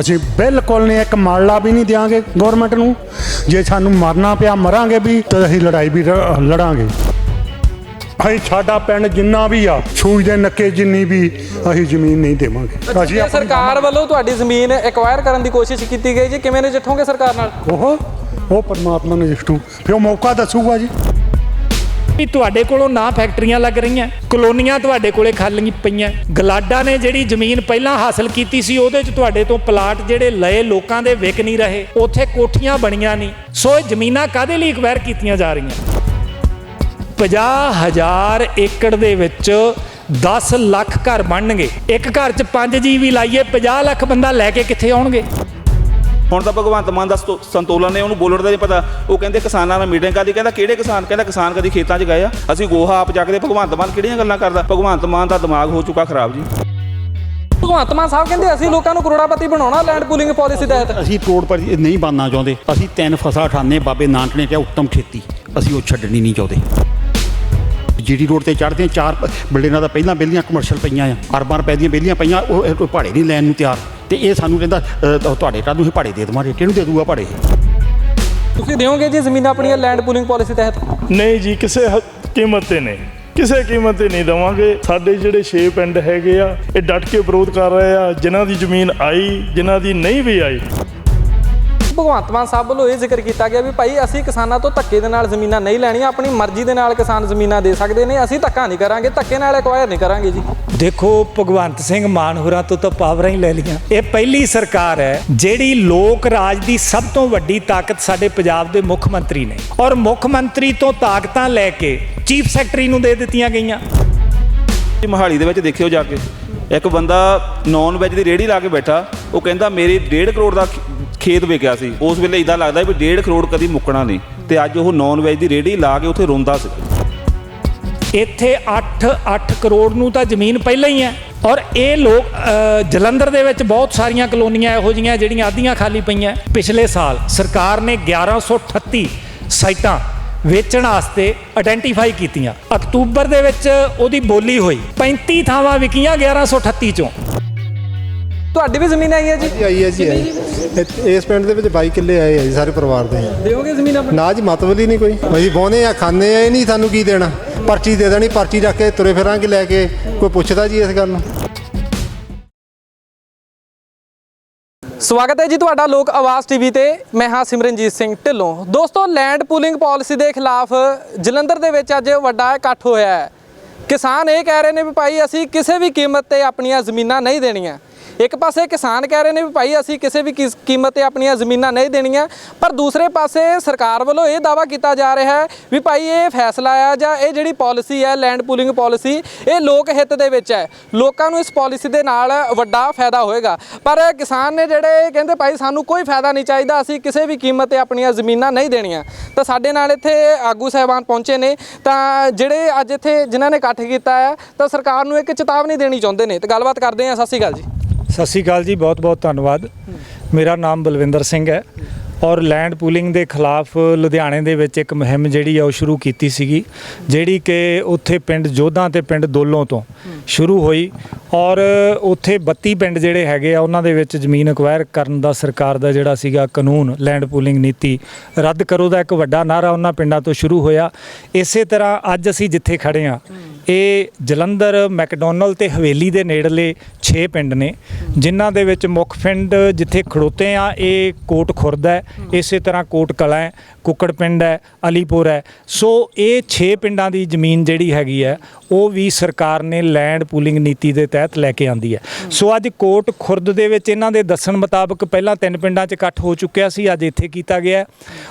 ਅਸੀਂ ਬਿਲਕੁਲ ਨਹੀਂ ਇੱਕ ਮਾਲਾ ਵੀ ਨਹੀਂ ਦਿਆਂਗੇ ਗਵਰਨਮੈਂਟ ਨੂੰ। ਜੇ ਸਾਨੂੰ ਮਰਨਾ ਪਿਆ ਮਰਾਂਗੇ ਵੀ ਤਾਂ ਅਸੀਂ ਲੜਾਈ ਵੀ ਰ- ਲੜਾਂਗੇ। ਅਸੀਂ ਸਾਡਾ ਪਿੰਡ ਜਿੰਨਾ ਵੀ ਆ ਸੂਈ ਦੇ ਨੱਕੇ ਜਿੰਨੀ ਵੀ ਅਸੀਂ ਜ਼ਮੀਨ ਨਹੀਂ ਦੇਵਾਂਗੇ। ਅਸੀਂ ਆਪਣੀ- ਸਰਕਾਰ ਵੱਲੋਂ ਤੁਹਾਡੀ ਜ਼ਮੀਨ ਐਕਵਾਇਰ ਕਰਨ ਦੀ ਕੋਸ਼ਿਸ਼ ਕੀਤੀ ਗਈ ਜੀ ਕਿਵੇਂ ਨਜਿੱਠੋਗੇ ਸਰਕਾਰ ਨਾਲ? ਉਹ ਉਹ ਪਰਮਾਤਮਾ ਨੇ ਜਿਸਟੂ ਫਿਰ ਉਹ ਮੌਕਾ ਦੱਸੂਗਾ ਜੀ। ਵੀ ਤੁਹਾਡੇ ਕੋਲੋਂ ਨਾ ਫੈਕਟਰੀਆਂ ਲੱਗ ਰਹੀਆਂ। ਕਲੋਨੀਆਂ ਤੁਹਾਡੇ ਕੋਲੇ ਖਾਲੀ ਪਈਆਂ। ਗਲਾਡਾ ਨੇ ਜਿਹੜੀ ਜ਼ਮੀਨ ਪਹਿਲਾਂ ਹਾਸਲ ਕੀਤੀ ਸੀ, ਉਹਦੇ 'ਚ ਤੁਹਾਡੇ ਤੋਂ ਪਲਾਟ ਜਿਹੜੇ ਲਏ ਲੋਕਾਂ ਦੇ ਵਿਕ ਨਹੀਂ ਰਹੇ। ਉੱਥੇ ਕੋਠੀਆਂ ਬਣੀਆਂ ਨਹੀਂ। ਸੋ ਇਹ ਜ਼ਮੀਨਾਂ ਕਾਦੇ ਲਈ ਐਕਵਾਇਰ ਕੀਤੀਆਂ ਜਾ ਰਹੀਆਂ? 50000 ਏਕੜ ਦੇ ਵਿੱਚ 10 ਲੱਖ ਘਰ ਬਣਨਗੇ। ਇੱਕ ਘਰ 'ਚ 5 ਜੀ ਵੀ ਲਾਈਏ 50 ਲੱਖ ਬੰਦਾ ਲੈ ਕੇ ਕਿੱਥੇ ਆਉਣਗੇ? ਹੁਣ ਤਾਂ ਭਗਵੰਤ ਮਾਨ ਦਾ ਸਤੋ- ਸੰਤੁਲਨ ਨੇ ਉਹਨੂੰ ਬੋਲਣ ਦਾ ਨਹੀਂ ਪਤਾ। ਉਹ ਕਹਿੰਦੇ ਕਿਸਾਨਾਂ ਨਾਲ ਮੀਟਿੰਗ ਕਰਦੀ ਕਹਿੰਦਾ ਕਿਹੜੇ ਕਿਸਾਨ ਕਹਿੰਦਾ ਕਿਸਾਨ ਕਦੀ ਖੇਤਾਂ 'ਚ ਗਏ ਆ? ਅਸੀਂ ਗੋਹਾ ਆਪ ਚੱਕਦੇ ਭਗਵੰਤ ਮਾਨ ਕਿਹੜੀਆਂ ਗੱਲਾਂ ਕਰਦਾ? ਭਗਵੰਤ ਮਾਨ ਦਾ ਦਿਮਾਗ ਹੋ ਚੁੱਕਾ ਖਰਾਬ ਜੀ। ਭਗਵੰਤ ਮਾਨ ਸਾਹਿਬ ਕਹਿੰਦੇ ਅਸੀਂ ਲੋਕਾਂ ਨੂੰ ਕਰੋੜਾਪਤੀ ਬਣਾਉਣਾ ਲੈਂਡ ਪੂਲਿੰਗ ਪਾਲਿਸੀ ਤਹਿਤ। ਅਸੀਂ ਕਰੋੜ ਪਰ ਨਹੀਂ ਬਣਨਾ ਚਾਹੁੰਦੇ। ਅਸੀਂ ਤਿੰਨ ਫਸਲਾਂ ਠਾਣੇ ਬਾਬੇ ਨਾਨਕ ਨੇ ਕਿਹਾ ਉੱਤਮ ਖੇਤੀ। ਅਸੀਂ ਉਹ ਛੱਡਣੀ ਨਹੀਂ ਚਾਹੁੰਦੇ। ਜੀਡੀ ਰੋਡ ਤੇ ਚੜ੍ਹਦੇ ਹਾਂ ਚਾਰ ਬਿਲਡਿੰਗਾਂ ਦਾ ਪਹਿਲਾਂ ਬੇਲੀਆਂ ਕਮਰਸ਼ੀਅਲ ਪਈਆਂ ਆ ਅਰਬਾਂ ਰੁਪਏ ਦੀਆਂ ਬੇਲੀਆਂ ਪਈਆਂ ਉਹ ਇਹ ਕੋਈ ਭਾੜੇ ਨਹੀਂ ਲੈਣ ਨੂੰ ਤਿਆਰ। ਤੇ ਇਹ ਸਾਨੂੰ ਕਹਿੰਦਾ ਤੁਹਾਡੇ ਕੱਲ੍ਹ ਨੂੰ ਇਹ ਭਾੜੇ ਦੇ ਦੇਵਾਂਗੇ ਕਿਹਨੂੰ ਦੇ ਦੂਗਾ ਭਾੜੇ ਤੁਸੀਂ ਦਿਓਗੇ ਜੀ ਜ਼ਮੀਨਾਂ ਆਪਣੀਆਂ ਲੈਂਡ ਪੂਲਿੰਗ ਪਾਲਿਸੀ ਤਹਿਤ? ਨਹੀਂ ਜੀ ਕਿਸੇ ਕੀਮਤ ਤੇ ਨਹੀਂ। ਕਿਸੇ ਕੀਮਤ ਤੇ ਨਹੀਂ ਦਵਾਂਗੇ। ਸਾਡੇ ਜਿਹੜੇ ਛੇ ਪਿੰਡ ਹੈਗੇ ਆ ਇਹ ਡਟ ਕੇ ਵਿਰੋਧ ਕਰ ਰਹੇ ਆ ਜਿਨ੍ਹਾਂ ਦੀ ਜ਼ਮੀਨ ਆਈ ਜਿਨ੍ਹਾਂ ਦੀ ਨਹੀਂ ਵੀ ਆਈ। ਭਗਵੰਤ ਮਾਨ ਸਾਹਿਬ ਵੱਲੋਂ ਇਹ ਜ਼ਿਕਰ ਕੀਤਾ ਗਿਆ ਵੀ ਭਾਈ ਅਸੀਂ ਕਿਸਾਨਾਂ ਤੋਂ ਧੱਕੇ ਦੇ ਨਾਲ ਜ਼ਮੀਨਾਂ ਨਹੀਂ ਲੈਣੀਆਂ ਆਪਣੀ ਮਰਜ਼ੀ ਦੇ ਨਾਲ ਕਿਸਾਨ ਜ਼ਮੀਨਾਂ ਦੇ ਸਕਦੇ ਨੇ ਅਸੀਂ ਧੱਕਾ ਨਹੀਂ ਕਰਾਂਗੇ ਧੱਕੇ ਨਾਲ ਐਕਵਾਇਰ ਨਹੀਂ ਕਰਾਂਗੇ ਜੀ। ਦੇਖੋ ਭਗਵੰਤ ਸਿੰਘ ਮਾਨ ਹੋਰਾਂ ਤੋਂ ਤਾਂ ਪਾਵਰਾਂ ਹੀ ਲੈ ਲੀਆਂ ਇਹ ਪਹਿਲੀ ਸਰਕਾਰ ਹੈ ਜਿਹੜੀ ਲੋਕ ਰਾਜ ਦੀ ਸਭ ਤੋਂ ਵੱਡੀ ਤਾਕਤ ਸਾਡੇ ਪੰਜਾਬ ਦੇ ਮੁੱਖ ਮੰਤਰੀ ਨੇ। ਔਰ ਮੁੱਖ ਮੰਤਰੀ ਤੋਂ ਤਾਕਤਾਂ ਲੈ ਕੇ ਚੀਫ ਸੈਕਟਰੀ ਨੂੰ ਦੇ ਦਿੱਤੀਆਂ ਗਈਆਂ। ਜੀ ਮਹਾਲੀ ਦੇ ਵਿੱਚ ਦੇਖਿਓ ਜਾ ਕੇ ਇੱਕ ਬੰਦਾ ਨੌਨ ਵੈਜ ਦੀ ਰੇਹੜੀ ਲਾ ਕੇ ਬੈਠਾ ਉਹ ਕਹਿੰਦਾ ਮੇਰੀ 1.5 ਕਰੋੜ ਦਾ ਖੇਤ ਵਿਕਿਆ ਸੀ। ਉਸ ਵੇਲੇ ਇਦਾਂ ਲੱਗਦਾ ਵੀ 1.5 ਕਰੋੜ ਕਦੀ ਮੁੱਕਣਾ ਨਹੀਂ। ਤੇ ਅੱਜ ਉਹ ਨੌਨ ਵੈਜ ਦੀ ਰੇਹੜੀ ਲਾ ਕੇ ਉੱਥੇ ਰੋਂਦਾ ਸੀ। ਇੱਥੇ 8 8 ਕਰੋੜ ਨੂੰ ਤਾਂ ਜ਼ਮੀਨ ਪਹਿਲਾਂ ਹੀ ਹੈ। ਔਰ ਇਹ ਲੋਕ ਜਲੰਧਰ ਦੇ ਵਿੱਚ ਬਹੁਤ ਸਾਰੀਆਂ ਕਲੋਨੀਆਂ ਇਹੋ ਜਿਹੀਆਂ ਜਿਹੜੀਆਂ ਆਧੀਆਂ ਖਾਲੀ ਪਈਆਂ। ਪਿਛਲੇ ਸਾਲ ਸਰਕਾਰ ਨੇ 1138 ਸਾਈਟਾਂ ਵੇਚਣ ਵਾਸਤੇ ਆਇਡੈਂਟੀਫਾਈ ਕੀਤੀਆਂ। ਅਕਤੂਬਰ ਦੇ ਵਿੱਚ ਉਹਦੀ ਬੋਲੀ ਹੋਈ। 35 ਥਾਵਾਂ ਵਿਕੀਆਂ 1138 ਚੋਂ। ਤੁਹਾਡੀ ਵੀ ਜ਼ਮੀਨ ਆਈ ਹੈ ਜੀ? ਆਈ ਹੈ ਜੀ ਆਈ ਇੱਥੇ- ਇਸ ਪਿੰਡ ਦੇ ਵਿੱਚ 22 ਕਿੱਲੇ ਆਏ ਆ ਜੀ ਸਾਰੇ ਪਰਿਵਾਰ ਦੇ। ਦਿਓਗੇ ਜ਼ਮੀਨ ਆਪਣੀ? ਨਾ ਜੀ ਮਤਲਬ ਹੀ ਨਹੀਂ ਕੋਈ। ਅਸੀਂ ਬੋਨੇ ਆ ਖਾਂਦੇ ਆ ਇਹ ਨਹੀਂ ਸਾਨੂੰ ਕੀ ਦੇਣਾ। ਪਰਚੀ ਦੇ ਦੇਣੀ ਪਰਚੀ ਰੱਖ ਕੇ ਤੁਰੇ ਫਿਰਾਂਗੇ ਲੈ ਕੇ। ਕੋਈ ਪੁੱਛਦਾ ਜੀ ਇਸ ਗੱਲ ਨੂੰ? ਸਵਾਗਤ ਹੈ ਜੀ ਤੁਹਾਡਾ ਲੋਕ ਆਵਾਜ਼ ਟੀਵੀ ਤੇ। ਮੈਂ ਹਾਂ ਸਿਮਰਨਜੀਤ ਸਿੰਘ ਢਿੱਲੋਂ। ਦੋਸਤੋ ਲੈਂਡ ਪੂਲਿੰਗ ਪਾਲਿਸੀ ਦੇ ਖਿਲਾਫ ਜਲੰਧਰ ਦੇ ਵਿੱਚ ਅੱਜ ਵੱਡਾ ਇਕੱਠ ਹੋਇਆ ਹੈ। ਕਿਸਾਨ ਇਹ ਕਹਿ ਰਹੇ ਨੇ ਵੀ ਭਾਈ ਅਸੀਂ ਕਿਸੇ ਵੀ ਕੀਮਤ ਤੇ ਆਪਣੀਆਂ ਜ਼ਮੀਨਾਂ ਨਹੀਂ ਦੇਣੀਆਂ। ਇੱਕ ਪਾਸੇ ਕਿਸਾਨ ਕਹਿ ਰਹੇ ਨੇ ਵੀ ਭਾਈ ਅਸੀਂ ਕਿਸੇ ਵੀ ਕਿਸ- ਕੀਮਤ ਤੇ ਆਪਣੀਆਂ ਜ਼ਮੀਨਾਂ ਨਹੀਂ ਦੇਣੀਆਂ, ਪਰ ਦੂਸਰੇ ਪਾਸੇ ਸਰਕਾਰ ਵੱਲੋਂ ਇਹ ਦਾਵਾ ਕੀਤਾ ਜਾ ਰਿਹਾ ਹੈ ਵੀ ਭਾਈ ਇਹ ਫੈਸਲਾ ਆ ਜਾਂ ਇਹ ਜਿਹੜੀ ਪਾਲਿਸੀ ਹੈ ਲੈਂਡ ਪੂਲਿੰਗ ਪਾਲਿਸੀ, ਇਹ ਲੋਕ ਹਿੱਤ ਦੇ ਵਿੱਚ ਹੈ। ਲੋਕਾਂ ਨੂੰ ਇਸ ਪਾਲਿਸੀ ਦੇ ਨਾਲ ਵੱਡਾ ਫਾਇਦਾ ਹੋਏਗਾ। ਪਰ ਕਿਸਾਨ ਨੇ ਜਿਹੜੇ ਕਹਿੰਦੇ ਭਾਈ ਸਾਨੂੰ ਕੋਈ ਫਾਇਦਾ ਨਹੀਂ ਚਾਹੀਦਾ, ਅਸੀਂ ਕਿਸੇ ਵੀ ਕੀਮਤ ਤੇ ਆਪਣੀਆਂ ਜ਼ਮੀਨਾਂ ਨਹੀਂ ਦੇਣੀਆਂ। ਤਾਂ ਸਾਡੇ ਨਾਲ ਇੱਥੇ ਆਗੂ ਸਹਿਬਾਨ ਪਹੁੰਚੇ ਨੇ, ਤਾਂ ਜਿਹੜੇ ਅੱਜ ਇੱਥੇ ਜਿਨ੍ਹਾਂ ਨੇ ਇਕੱਠ ਕੀਤਾ ਹੈ, ਤਾਂ ਸਰਕਾਰ ਨੂੰ ਇੱਕ ਚੇਤਾਵਨੀ ਦੇਣੀ ਚਾਹੁੰਦੇ ਨੇ। ਤੇ ਗੱਲਬਾਤ ਕਰਦੇ ਹਾਂ, ਸਤਿ ਸ਼੍ਰੀ ਅਕਾਲ ਜੀ। ਸਤਿ ਸ਼੍ਰੀ ਅਕਾਲ ਜੀ ਬਹੁਤ ਬਹੁਤ ਧੰਨਵਾਦ ਮੇਰਾ ਨਾਮ ਬਲਵਿੰਦਰ ਸਿੰਘ ਹੈ। ਔਰ ਲੈਂਡ ਪੂਲਿੰਗ ਦੇ ਖਿਲਾਫ ਲੁਧਿਆਣੇ ਦੇ ਵਿੱਚ ਇੱਕ ਮੁਹਿੰਮ ਜਿਹੜੀ ਆ ਉਹ ਸ਼ੁਰੂ ਕੀਤੀ ਸੀਗੀ, ਜਿਹੜੀ ਕਿ ਉੱਥੇ ਪਿੰਡ ਜੋਧਾਂ ਤੇ ਪਿੰਡ ਦੋਲੋਂ ਤੋਂ ਸ਼ੁਰੂ ਹੋਈ ਔਰ ਉੱਥੇ 32 ਪਿੰਡ ਜਿਹੜੇ ਹੈਗੇ ਆ, ਉਹਨਾਂ ਦੇ ਵਿੱਚ ਜ਼ਮੀਨ ਅਕਵਾਇਰ ਕਰਨ ਦਾ ਸਰਕਾਰ ਦਾ ਜਿਹੜਾ ਸੀਗਾ ਕਾਨੂੰਨ ਲੈਂਡ ਪੂਲਿੰਗ ਨੀਤੀ ਰੱਦ ਕਰੋ ਦਾ ਇੱਕ ਵੱਡਾ ਨਾਰਾ ਉਹਨਾਂ ਪਿੰਡਾਂ ਤੋਂ ਸ਼ੁਰੂ ਹੋਇਆ। ਇਸੇ ਤਰ੍ਹਾਂ ਅੱਜ ਅਸੀਂ ਜਿੱਥੇ ਖੜੇ ਆ ਇਹ ਜਲੰਧਰ, ਮੈਕਡੋਨਲ ਤੇ ਹਵੇਲੀ ਦੇ ਨੇੜਲੇ 6 ਪਿੰਡ ਨੇ, ਜਿਨ੍ਹਾਂ ਦੇ ਵਿੱਚ ਮੁੱਖ ਪਿੰਡ ਜਿੱਥੇ ਖੜੋਤੇ ਆ, ਇਹ ਕੋਟ ਖੁਰਦ ਹੈ। ਇਸੇ ਤਰ੍ਹਾਂ ਕੋਟ ਕਲਾਂ ਹੈ ਕੁੱਕੜ ਪਿੰਡ ਹੈ ਅਲੀਪੁਰ ਹੈ। ਸੋ ਇਹ 6 ਪਿੰਡਾਂ ਦੀ ਜ਼ਮੀਨ ਜਿਹੜੀ ਹੈਗੀ ਹੈ ਉਹ ਵੀ ਸਰਕਾਰ ਨੇ ਲੈਂਡ ਪੂਲਿੰਗ ਨੀਤੀ ਦੇ ਤਹਿਤ ਲੈ ਕੇ ਆਂਦੀ ਹੈ। ਸੋ ਅੱਜ ਕੋਟ ਖੁਰਦ ਦੇ ਵਿੱਚ ਇਹਨਾਂ ਦੇ ਦੱਸਣ ਮੁਤਾਬਕ ਪਹਿਲਾਂ ਤਿੰਨ ਪਿੰਡਾਂ 'ਚ ਇਕੱਠ ਹੋ ਚੁੱਕਿਆ ਸੀ ਅੱਜ ਇੱਥੇ ਕੀਤਾ ਗਿਆ।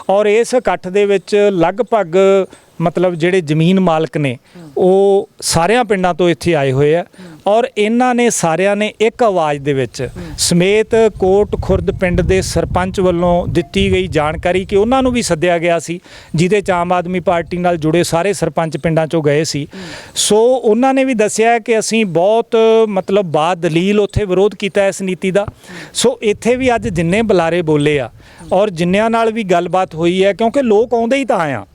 ਔਰ ਇਸ ਇਕੱਠ ਦੇ ਵਿੱਚ ਲਗਭਗ ਮਤਲਬ ਜਿਹੜੇ ਜ਼ਮੀਨ ਮਾਲਕ ਨੇ, ਉਹ ਸਾਰਿਆਂ ਪਿੰਡਾਂ ਤੋਂ ਇੱਥੇ ਆਏ ਹੋਏ ਆ ਔਰ ਇਹਨਾਂ ਨੇ ਸਾਰਿਆਂ ਨੇ ਇੱਕ ਆਵਾਜ਼ ਦੇ ਵਿੱਚ ਸਮੇਤ ਕੋਟ ਖੁਰਦ ਪਿੰਡ ਦੇ ਸਰਪੰਚ ਵੱਲੋਂ ਦਿੱਤੀ ਗਈ ਜਾਣਕਾਰੀ ਕਿ ਉਹਨਾਂ ਨੂੰ ਵੀ ਸੱਦਿਆ ਗਿਆ ਸੀ, ਜਿਹਦੇ ਚ ਆਮ ਆਦਮੀ ਪਾਰਟੀ ਨਾਲ ਜੁੜੇ ਸਾਰੇ ਸਰਪੰਚ ਪਿੰਡਾਂ ਚੋਂ ਗਏ ਸੀ। ਸੋ ਉਹਨਾਂ ਨੇ ਵੀ ਦੱਸਿਆ ਕਿ ਅਸੀਂ ਬਹੁਤ ਮਤਲਬ ਬਾ ਦਲੀਲ ਉੱਥੇ ਵਿਰੋਧ ਕੀਤਾ ਇਸ ਨੀਤੀ ਦਾ। ਸੋ ਇੱਥੇ ਵੀ ਅੱਜ ਜਿੰਨੇ ਬੁਲਾਰੇ ਬੋਲੇ ਆ ਔਰ ਜਿੰਨਿਆਂ ਨਾਲ ਵੀ ਗੱਲਬਾਤ ਹੋਈ ਹੈ, ਕਿਉਂਕਿ ਲੋਕ ਆਉਂਦੇ ਹੀ ਤਾਂ ਆ।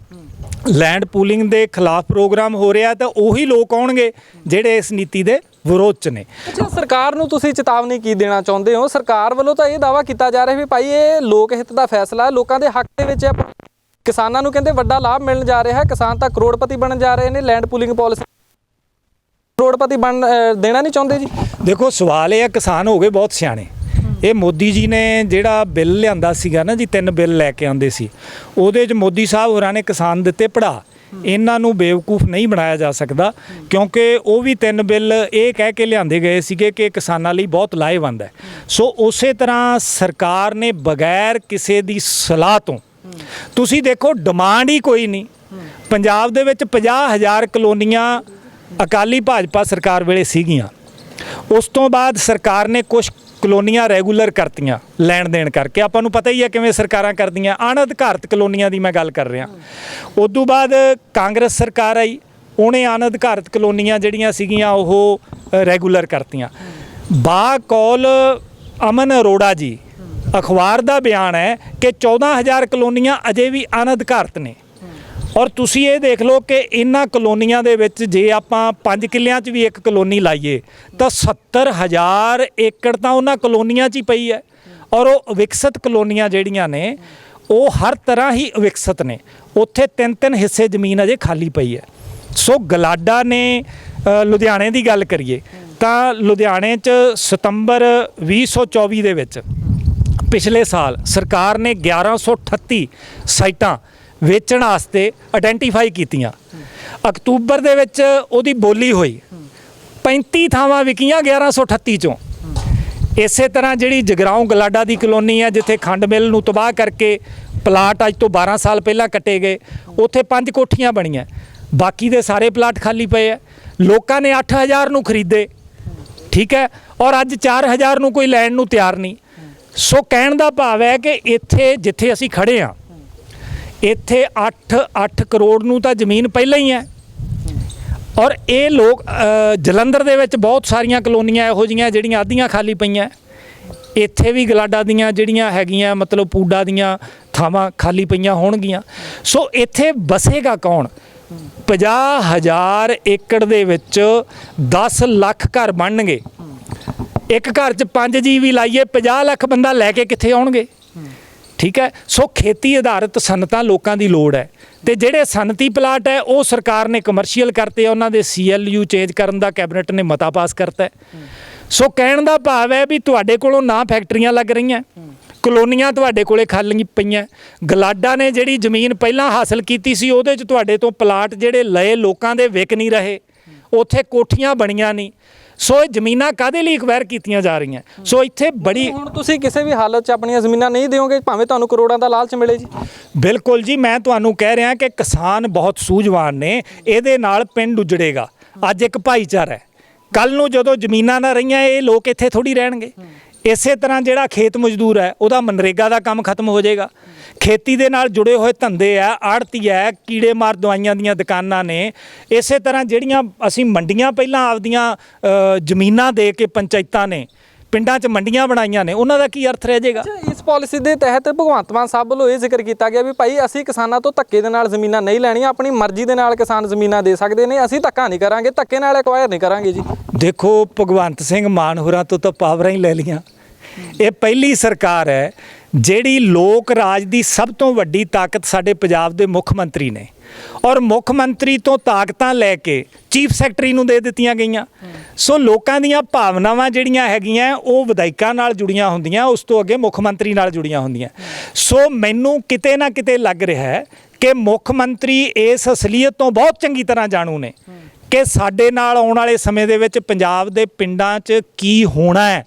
ਲੈਂਡ ਪੂਲਿੰਗ ਦੇ ਖਿਲਾਫ ਪ੍ਰੋਗਰਾਮ ਹੋ ਰਿਹਾ ਤਾਂ ਉਹੀ ਲੋਕ ਆਉਣਗੇ ਜਿਹੜੇ ਇਸ ਨੀਤੀ ਦੇ ਵਿਰੋਧ ਚ ਨੇ। ਅੱਛਾ ਸਰਕਾਰ ਨੂੰ ਤੁਸੀਂ ਚੇਤਾਵਨੀ ਕੀ ਦੇਣਾ ਚਾਹੁੰਦੇ ਹੋ? ਸਰਕਾਰ ਵੱਲੋਂ ਤਾਂ ਇਹ ਦਾਵਾ ਕੀਤਾ ਜਾ ਰਿਹਾ ਵੀ ਭਾਈ ਇਹ ਲੋਕ ਹਿੱਤ ਦਾ ਫੈਸਲਾ ਹੈ। ਲੋਕਾਂ ਦੇ ਹੱਕ ਦੇ ਵਿੱਚ ਹੈ ਕਿਸਾਨਾਂ ਨੂੰ ਕਹਿੰਦੇ ਵੱਡਾ ਲਾਭ ਮਿਲਣ ਜਾ ਰਿਹਾ ਹੈ। ਕਿਸਾਨ ਤਾਂ ਕਰੋੜਪਤੀ ਬਣਨ ਜਾ ਰਹੇ ਨੇ ਲੈਂਡ ਪੂਲਿੰਗ ਪਾਲਿਸੀ। ਕਰੋੜਪਤੀ ਬਣ ਦੇਣਾ ਨਹੀਂ ਚਾਹੁੰਦੇ ਜੀ? ਦੇਖੋ ਸਵਾਲ ਇਹ ਹੈ ਕਿਸਾਨ ਹੋ ਗਏ ਬਹੁਤ ਸਿਆਣੇ। ਇਹ ਮੋਦੀ ਜੀ ਨੇ ਜਿਹੜਾ ਬਿੱਲ ਲਿਆਂਦਾ ਸੀਗਾ ਨਾ ਜੀ, ਤਿੰਨ ਬਿੱਲ ਲੈ ਕੇ ਆਉਂਦੇ ਸੀ, ਉਹਦੇ 'ਚ ਮੋਦੀ ਸਾਹਿਬ ਹੋਰਾਂ ਨੇ ਕਿਸਾਨ ਦਿੱਤੇ ਪੜਾ ਇਹਨਾਂ ਨੂੰ ਬੇਵਕੂਫ ਨਹੀਂ ਬਣਾਇਆ ਜਾ ਸਕਦਾ, ਕਿਉਂਕਿ ਉਹ ਵੀ ਤਿੰਨ ਬਿੱਲ ਇਹ ਕਹਿ ਕੇ ਲਿਆਂਦੇ ਗਏ ਸੀਗੇ ਕਿ ਕਿਸਾਨਾਂ ਲਈ ਬਹੁਤ ਲਾਹੇਵੰਦ ਹੈ। ਸੋ ਉਸੇ ਤਰ੍ਹਾਂ ਸਰਕਾਰ ਨੇ ਬਗੈਰ ਕਿਸੇ ਦੀ ਸਲਾਹ ਤੋਂ, ਤੁਸੀਂ ਦੇਖੋ, ਡਿਮਾਂਡ ਹੀ ਕੋਈ ਨਹੀਂ। ਪੰਜਾਬ ਦੇ ਵਿੱਚ 50000 ਕਲੋਨੀਆਂ ਅਕਾਲੀ ਭਾਜਪਾ ਸਰਕਾਰ ਵੇਲੇ ਸੀਗੀਆਂ। ਉਸ ਤੋਂ ਬਾਅਦ ਸਰਕਾਰ ਨੇ ਕੁਝ ਕਲੋਨੀਆਂ ਰੈਗੂਲਰ ਕਰਤੀਆਂ, ਲੈਣ ਦੇਣ ਕਰਕੇ। ਆਪਾਂ ਨੂੰ ਪਤਾ ਹੀ ਹੈ ਕਿਵੇਂ ਸਰਕਾਰਾਂ ਕਰਦੀਆਂ। ਅਣਅਧਿਕਾਰਤ ਕਲੋਨੀਆਂ ਦੀ ਮੈਂ ਗੱਲ ਕਰ ਰਿਹਾ। ਉਸ ਤੋਂ ਬਾਅਦ ਕਾਂਗਰਸ ਸਰਕਾਰ ਆਈ। ਉਹਨੇ ਅਣਅਧਿਕਾਰਤ ਕਲੋਨੀਆਂ ਜਿਹੜੀਆਂ ਸੀਗੀਆਂ, ਉਹ ਰੈਗੂਲਰ ਕਰਤੀਆਂ। ਬਾ ਕੌਲ ਅਮਨ ਅਰੋੜਾ ਜੀ, ਅਖਬਾਰ ਦਾ ਬਿਆਨ ਹੈ ਕਿ 14000 ਕਲੋਨੀਆਂ ਅਜੇ ਵੀ ਅਣਅਧਿਕਾਰਤ ਨੇ। ਔਰ ਤੁਸੀਂ ਇਹ ਦੇਖ ਲਓ ਕਿ ਇਹਨਾਂ ਕਲੋਨੀਆਂ ਦੇ ਵਿੱਚ ਜੇ ਆਪਾਂ 5 ਕਿੱਲਿਆਂ 'ਚ ਵੀ ਇੱਕ ਕਲੋਨੀ ਲਾਈਏ, ਤਾਂ 70000 ਏਕੜ ਤਾਂ ਉਹਨਾਂ ਕਲੋਨੀਆਂ 'ਚ ਹੀ ਪਈ ਹੈ। ਔਰ ਉਹ ਵਿਕਸਿਤ ਕਲੋਨੀਆਂ ਜਿਹੜੀਆਂ ਨੇ, ਉਹ ਹਰ ਤਰ੍ਹਾਂ ਹੀ ਵਿਕਸਿਤ ਨੇ। ਉੱਥੇ ਤਿੰਨ ਤਿੰਨ ਹਿੱਸੇ ਜ਼ਮੀਨ ਅਜੇ ਖਾਲੀ ਪਈ ਹੈ। ਸੋ ਗਲਾਡਾ ਨੇ ਲੁਧਿਆਣੇ ਦੀ ਗੱਲ ਕਰੀਏ, ਤਾਂ ਲੁਧਿਆਣੇ 'ਚ ਸਤੰਬਰ 2024 ਦੇ ਵਿੱਚ ਪਿਛਲੇ ਸਾਲ ਸਰਕਾਰ ਨੇ 1138 ਸਾਈਟਾਂ ਵੇਚਣ ਵਾਸਤੇ ਆਇਡੈਂਟੀਫਾਈ ਕੀਤੀਆਂ। ਅਕਤੂਬਰ ਦੇ ਵਿੱਚ ਉਹਦੀ ਬੋਲੀ ਹੋਈ। 35 ਥਾਵਾਂ ਵਿਕੀਆਂ 1138 ਚੋਂ। ਇਸੇ ਤਰ੍ਹਾਂ ਜਿਹੜੀ ਜਗਰਾਉਂ ਗਲਾਡਾ ਦੀ ਕਲੋਨੀ ਹੈ, ਜਿੱਥੇ ਖੰਡ ਮਿਲ ਨੂੰ ਤਬਾਹ ਕਰਕੇ ਪਲਾਟ ਅੱਜ ਤੋਂ 12 ਸਾਲ ਪਹਿਲਾਂ ਕੱਟੇ ਗਏ, ਉੱਥੇ ਪੰਜ ਕੋਠੀਆਂ ਬਣੀਆਂ। ਬਾਕੀ ਦੇ ਸਾਰੇ ਪਲਾਟ ਖਾਲੀ ਪਏ ਆ। ਲੋਕਾਂ ਨੇ 8000 ਨੂੰ ਖਰੀਦੇ। ਠੀਕ ਹੈ? ਔਰ ਅੱਜ 4000 ਨੂੰ ਕੋਈ ਲੈਣ ਨੂੰ ਤਿਆਰ ਨਹੀਂ। ਸੋ ਕਹਿਣ ਦਾ ਭਾਵ ਹੈ ਕਿ ਇੱਥੇ ਜਿੱਥੇ ਅਸੀਂ ਖੜੇ ਆ ਇੱਥੇ 8 8 ਕਰੋੜ ਨੂੰ ਤਾਂ ਜ਼ਮੀਨ ਪਹਿਲਾਂ ਹੀ ਹੈ। ਔਰ ਇਹ ਲੋਕ ਜਲੰਧਰ ਦੇ ਵਿੱਚ ਬਹੁਤ ਸਾਰੀਆਂ ਕਲੋਨੀਆਂ ਇਹੋ ਜੀਆਂ ਜਿਹੜੀਆਂ ਆਧੀਆਂ ਖਾਲੀ ਪਈਆਂ। ਇੱਥੇ ਵੀ ਗਲਾਡਾ ਦੀਆਂ ਜਿਹੜੀਆਂ ਹੈਗੀਆਂ, ਮਤਲਬ ਪੂਡਾ ਦੀਆਂ ਥਾਵਾਂ ਖਾਲੀ ਪਈਆਂ ਹੋਣਗੀਆਂ। ਸੋ ਇੱਥੇ ਬਸੇਗਾ ਕੌਣ? 50000 ਏਕੜ ਦੇ ਵਿੱਚ 10 ਲੱਖ ਘਰ ਬਣਨਗੇ। ਇੱਕ ਘਰ 'ਚ 5 ਜੀ ਵੀ ਲਾਈਏ 50 ਲੱਖ ਬੰਦਾ ਲੈ ਕੇ ਕਿੱਥੇ ਆਉਣਗੇ? ਠੀਕ ਹੈ? ਸੋ ਖੇਤੀ ਆਧਾਰਿਤ ਸਨਤਾਂ ਲੋਕਾਂ ਦੀ ਲੋੜ ਹੈ। ਤੇ ਜਿਹੜੇ ਸਨਤੀ ਪਲਾਟ ਹੈ, ਉਹ ਸਰਕਾਰ ਨੇ ਕਮਰਸ਼ੀਅਲ ਕਰਤੇ ਆ, ਉਹਨਾਂ ਦੇ ਸੀਐਲਯੂ ਚੇਂਜ ਕਰਨ ਦਾ ਕੈਬਨਿਟ ਨੇ ਮਤਾ ਪਾਸ ਕਰਤਾ ਸੋ ਕਹਿਣ ਦਾ ਭਾਵ ਹੈ ਵੀ ਤੁਹਾਡੇ ਕੋਲੋਂ ਨਾ ਫੈਕਟਰੀਆਂ ਲੱਗ ਰਹੀਆਂ। ਕਲੋਨੀਆਂ ਤੁਹਾਡੇ ਕੋਲੇ ਖਾਲੀ ਪਈਆਂ। ਗਲਾਡਾ ਨੇ ਜਿਹੜੀ ਜ਼ਮੀਨ ਪਹਿਲਾਂ ਹਾਸਲ ਕੀਤੀ ਸੀ, ਉਹਦੇ 'ਚ ਤੁਹਾਡੇ ਤੋਂ ਪਲਾਟ ਜਿਹੜੇ ਲਏ, ਲੋਕਾਂ ਦੇ ਵਿਕ ਨਹੀਂ ਰਹੇ। ਉੱਥੇ ਕੋਠੀਆਂ ਬਣੀਆਂ ਨਹੀਂ। ਸੋ ਇਹ ਜ਼ਮੀਨਾਂ ਕਾਦੇ ਲਈ ਐਕਵਾਇਰ ਕੀਤੀਆਂ ਜਾ ਰਹੀਆਂ? ਸੋ ਇੱਥੇ ਬੜੀ ਹੁਣ ਤੁਸੀਂ ਕਿਸੇ ਵੀ ਹਾਲਤ 'ਚ ਆਪਣੀਆਂ ਜ਼ਮੀਨਾਂ ਨਹੀਂ ਦਿਓਗੇ ਭਾਵੇਂ ਤੁਹਾਨੂੰ ਕਰੋੜਾਂ ਦਾ ਲਾਲਚ ਮਿਲੇ ਜੀ। ਬਿਲਕੁਲ ਜੀ ਮੈਂ ਤੁਹਾਨੂੰ ਕਹਿ ਰਿਹਾ ਕਿ ਕਿਸਾਨ ਬਹੁਤ ਸੂਝਵਾਨ ਨੇ ਇਹਦੇ ਨਾਲ ਪਿੰਡ ਉਜੜੇਗਾ। ਅੱਜ ਇੱਕ ਭਾਈਚਾਰਾ ਹੈ। ਕੱਲ ਨੂੰ ਜਦੋਂ ਜ਼ਮੀਨਾਂ ਨਾ ਰਹੀਆਂ ਇਹ ਲੋਕ ਇੱਥੇ ਥੋੜੀ ਰਹਿਣਗੇ। ਇਸੇ ਤਰ੍ਹਾਂ ਜਿਹੜਾ ਖੇਤ ਮਜ਼ਦੂਰ ਹੈ, ਉਹਦਾ ਮਨਰੇਗਾ ਦਾ ਕੰਮ ਖਤਮ ਹੋ ਜਾਏਗਾ। ਖੇਤੀ ਦੇ ਨਾਲ ਜੁੜੇ ਹੋਏ ਧੰਦੇ ਆ ਆੜਤੀ ਹੈ, ਕੀੜੇ ਮਾਰ ਦਵਾਈਆਂ ਦੀਆਂ ਦੁਕਾਨਾਂ ਨੇ। ਇਸੇ ਤਰ੍ਹਾਂ ਜਿਹੜੀਆਂ ਅਸੀਂ ਮੰਡੀਆਂ ਪਹਿਲਾਂ ਆਪਦੀਆਂ ਜ਼ਮੀਨਾਂ ਦੇ ਕੇ ਪੰਚਾਇਤਾਂ ਨੇ ਪਿੰਡਾਂ 'ਚ ਮੰਡੀਆਂ ਬਣਾਈਆਂ ਨੇ ਉਹਨਾਂ ਦਾ ਕੀ ਅਰਥ ਰਹਿ ਜਾਏਗਾ? ਇਸ ਪਾਲਿਸੀ ਦੇ ਤਹਿਤ ਭਗਵੰਤ ਮਾਨ ਸਾਹਿਬ ਵੱਲੋਂ ਇਹ ਜ਼ਿਕਰ ਕੀਤਾ ਗਿਆ ਵੀ ਭਾਈ ਅਸੀਂ ਕਿਸਾਨਾਂ ਤੋਂ ਧੱਕੇ ਦੇ ਨਾਲ ਜ਼ਮੀਨਾਂ ਨਹੀਂ ਲੈਣੀਆਂ ਆਪਣੀ ਮਰਜ਼ੀ ਦੇ ਨਾਲ ਕਿਸਾਨ ਜ਼ਮੀਨਾਂ ਦੇ ਸਕਦੇ ਨੇ ਅਸੀਂ ਧੱਕਾ ਨਹੀਂ ਕਰਾਂਗੇ ਧੱਕੇ ਨਾਲ ਐਕਵਾਇਰ ਨਹੀਂ ਕਰਾਂਗੇ ਜੀ। ਦੇਖੋ ਭਗਵੰਤ ਸਿੰਘ ਮਾਨ ਹੋਰਾਂ ਤੋਂ ਤਾਂ ਪਾਵਰਾਂ ਹੀ ਲੈ ਲੀਆਂ ਇਹ ਪਹਿਲੀ ਸਰਕਾਰ ਹੈ ਜਿਹੜੀ ਲੋਕ ਰਾਜ ਦੀ ਸਭ ਤੋਂ ਵੱਡੀ ਤਾਕਤ ਸਾਡੇ ਪੰਜਾਬ ਦੇ ਮੁੱਖ ਮੰਤਰੀ ਨੇ। ਔਰ ਮੁੱਖ ਮੰਤਰੀ ਤੋਂ ਤਾਕਤਾਂ ਲੈ ਕੇ ਚੀਫ ਸੈਕਟਰੀ ਨੂੰ ਦੇ ਦਿੱਤੀਆਂ ਗਈਆਂ। ਸੋ ਲੋਕਾਂ ਦੀਆਂ ਭਾਵਨਾਵਾਂ ਜਿਹੜੀਆਂ ਹੈਗੀਆਂ, ਉਹ ਵਿਧਾਇਕਾਂ ਨਾਲ ਜੁੜੀਆਂ ਹੁੰਦੀਆਂ, ਉਸ ਤੋਂ ਅੱਗੇ ਮੁੱਖ ਮੰਤਰੀ ਨਾਲ ਜੁੜੀਆਂ ਹੁੰਦੀਆਂ। ਸੋ ਮੈਨੂੰ ਕਿਤੇ ਨਾ ਕਿਤੇ ਲੱਗ ਰਿਹਾ ਹੈ ਕਿ ਮੁੱਖ ਮੰਤਰੀ ਇਸ ਅਸਲੀਅਤ ਤੋਂ ਬਹੁਤ ਚੰਗੀ ਤਰ੍ਹਾਂ ਜਾਣੂ ਨੇ ਕਿ ਸਾਡੇ ਨਾਲ ਆਉਣ ਵਾਲੇ ਸਮੇਂ ਦੇ ਵਿੱਚ ਪੰਜਾਬ ਦੇ ਪਿੰਡਾਂ 'ਚ ਕੀ ਹੋਣਾ ਹੈ।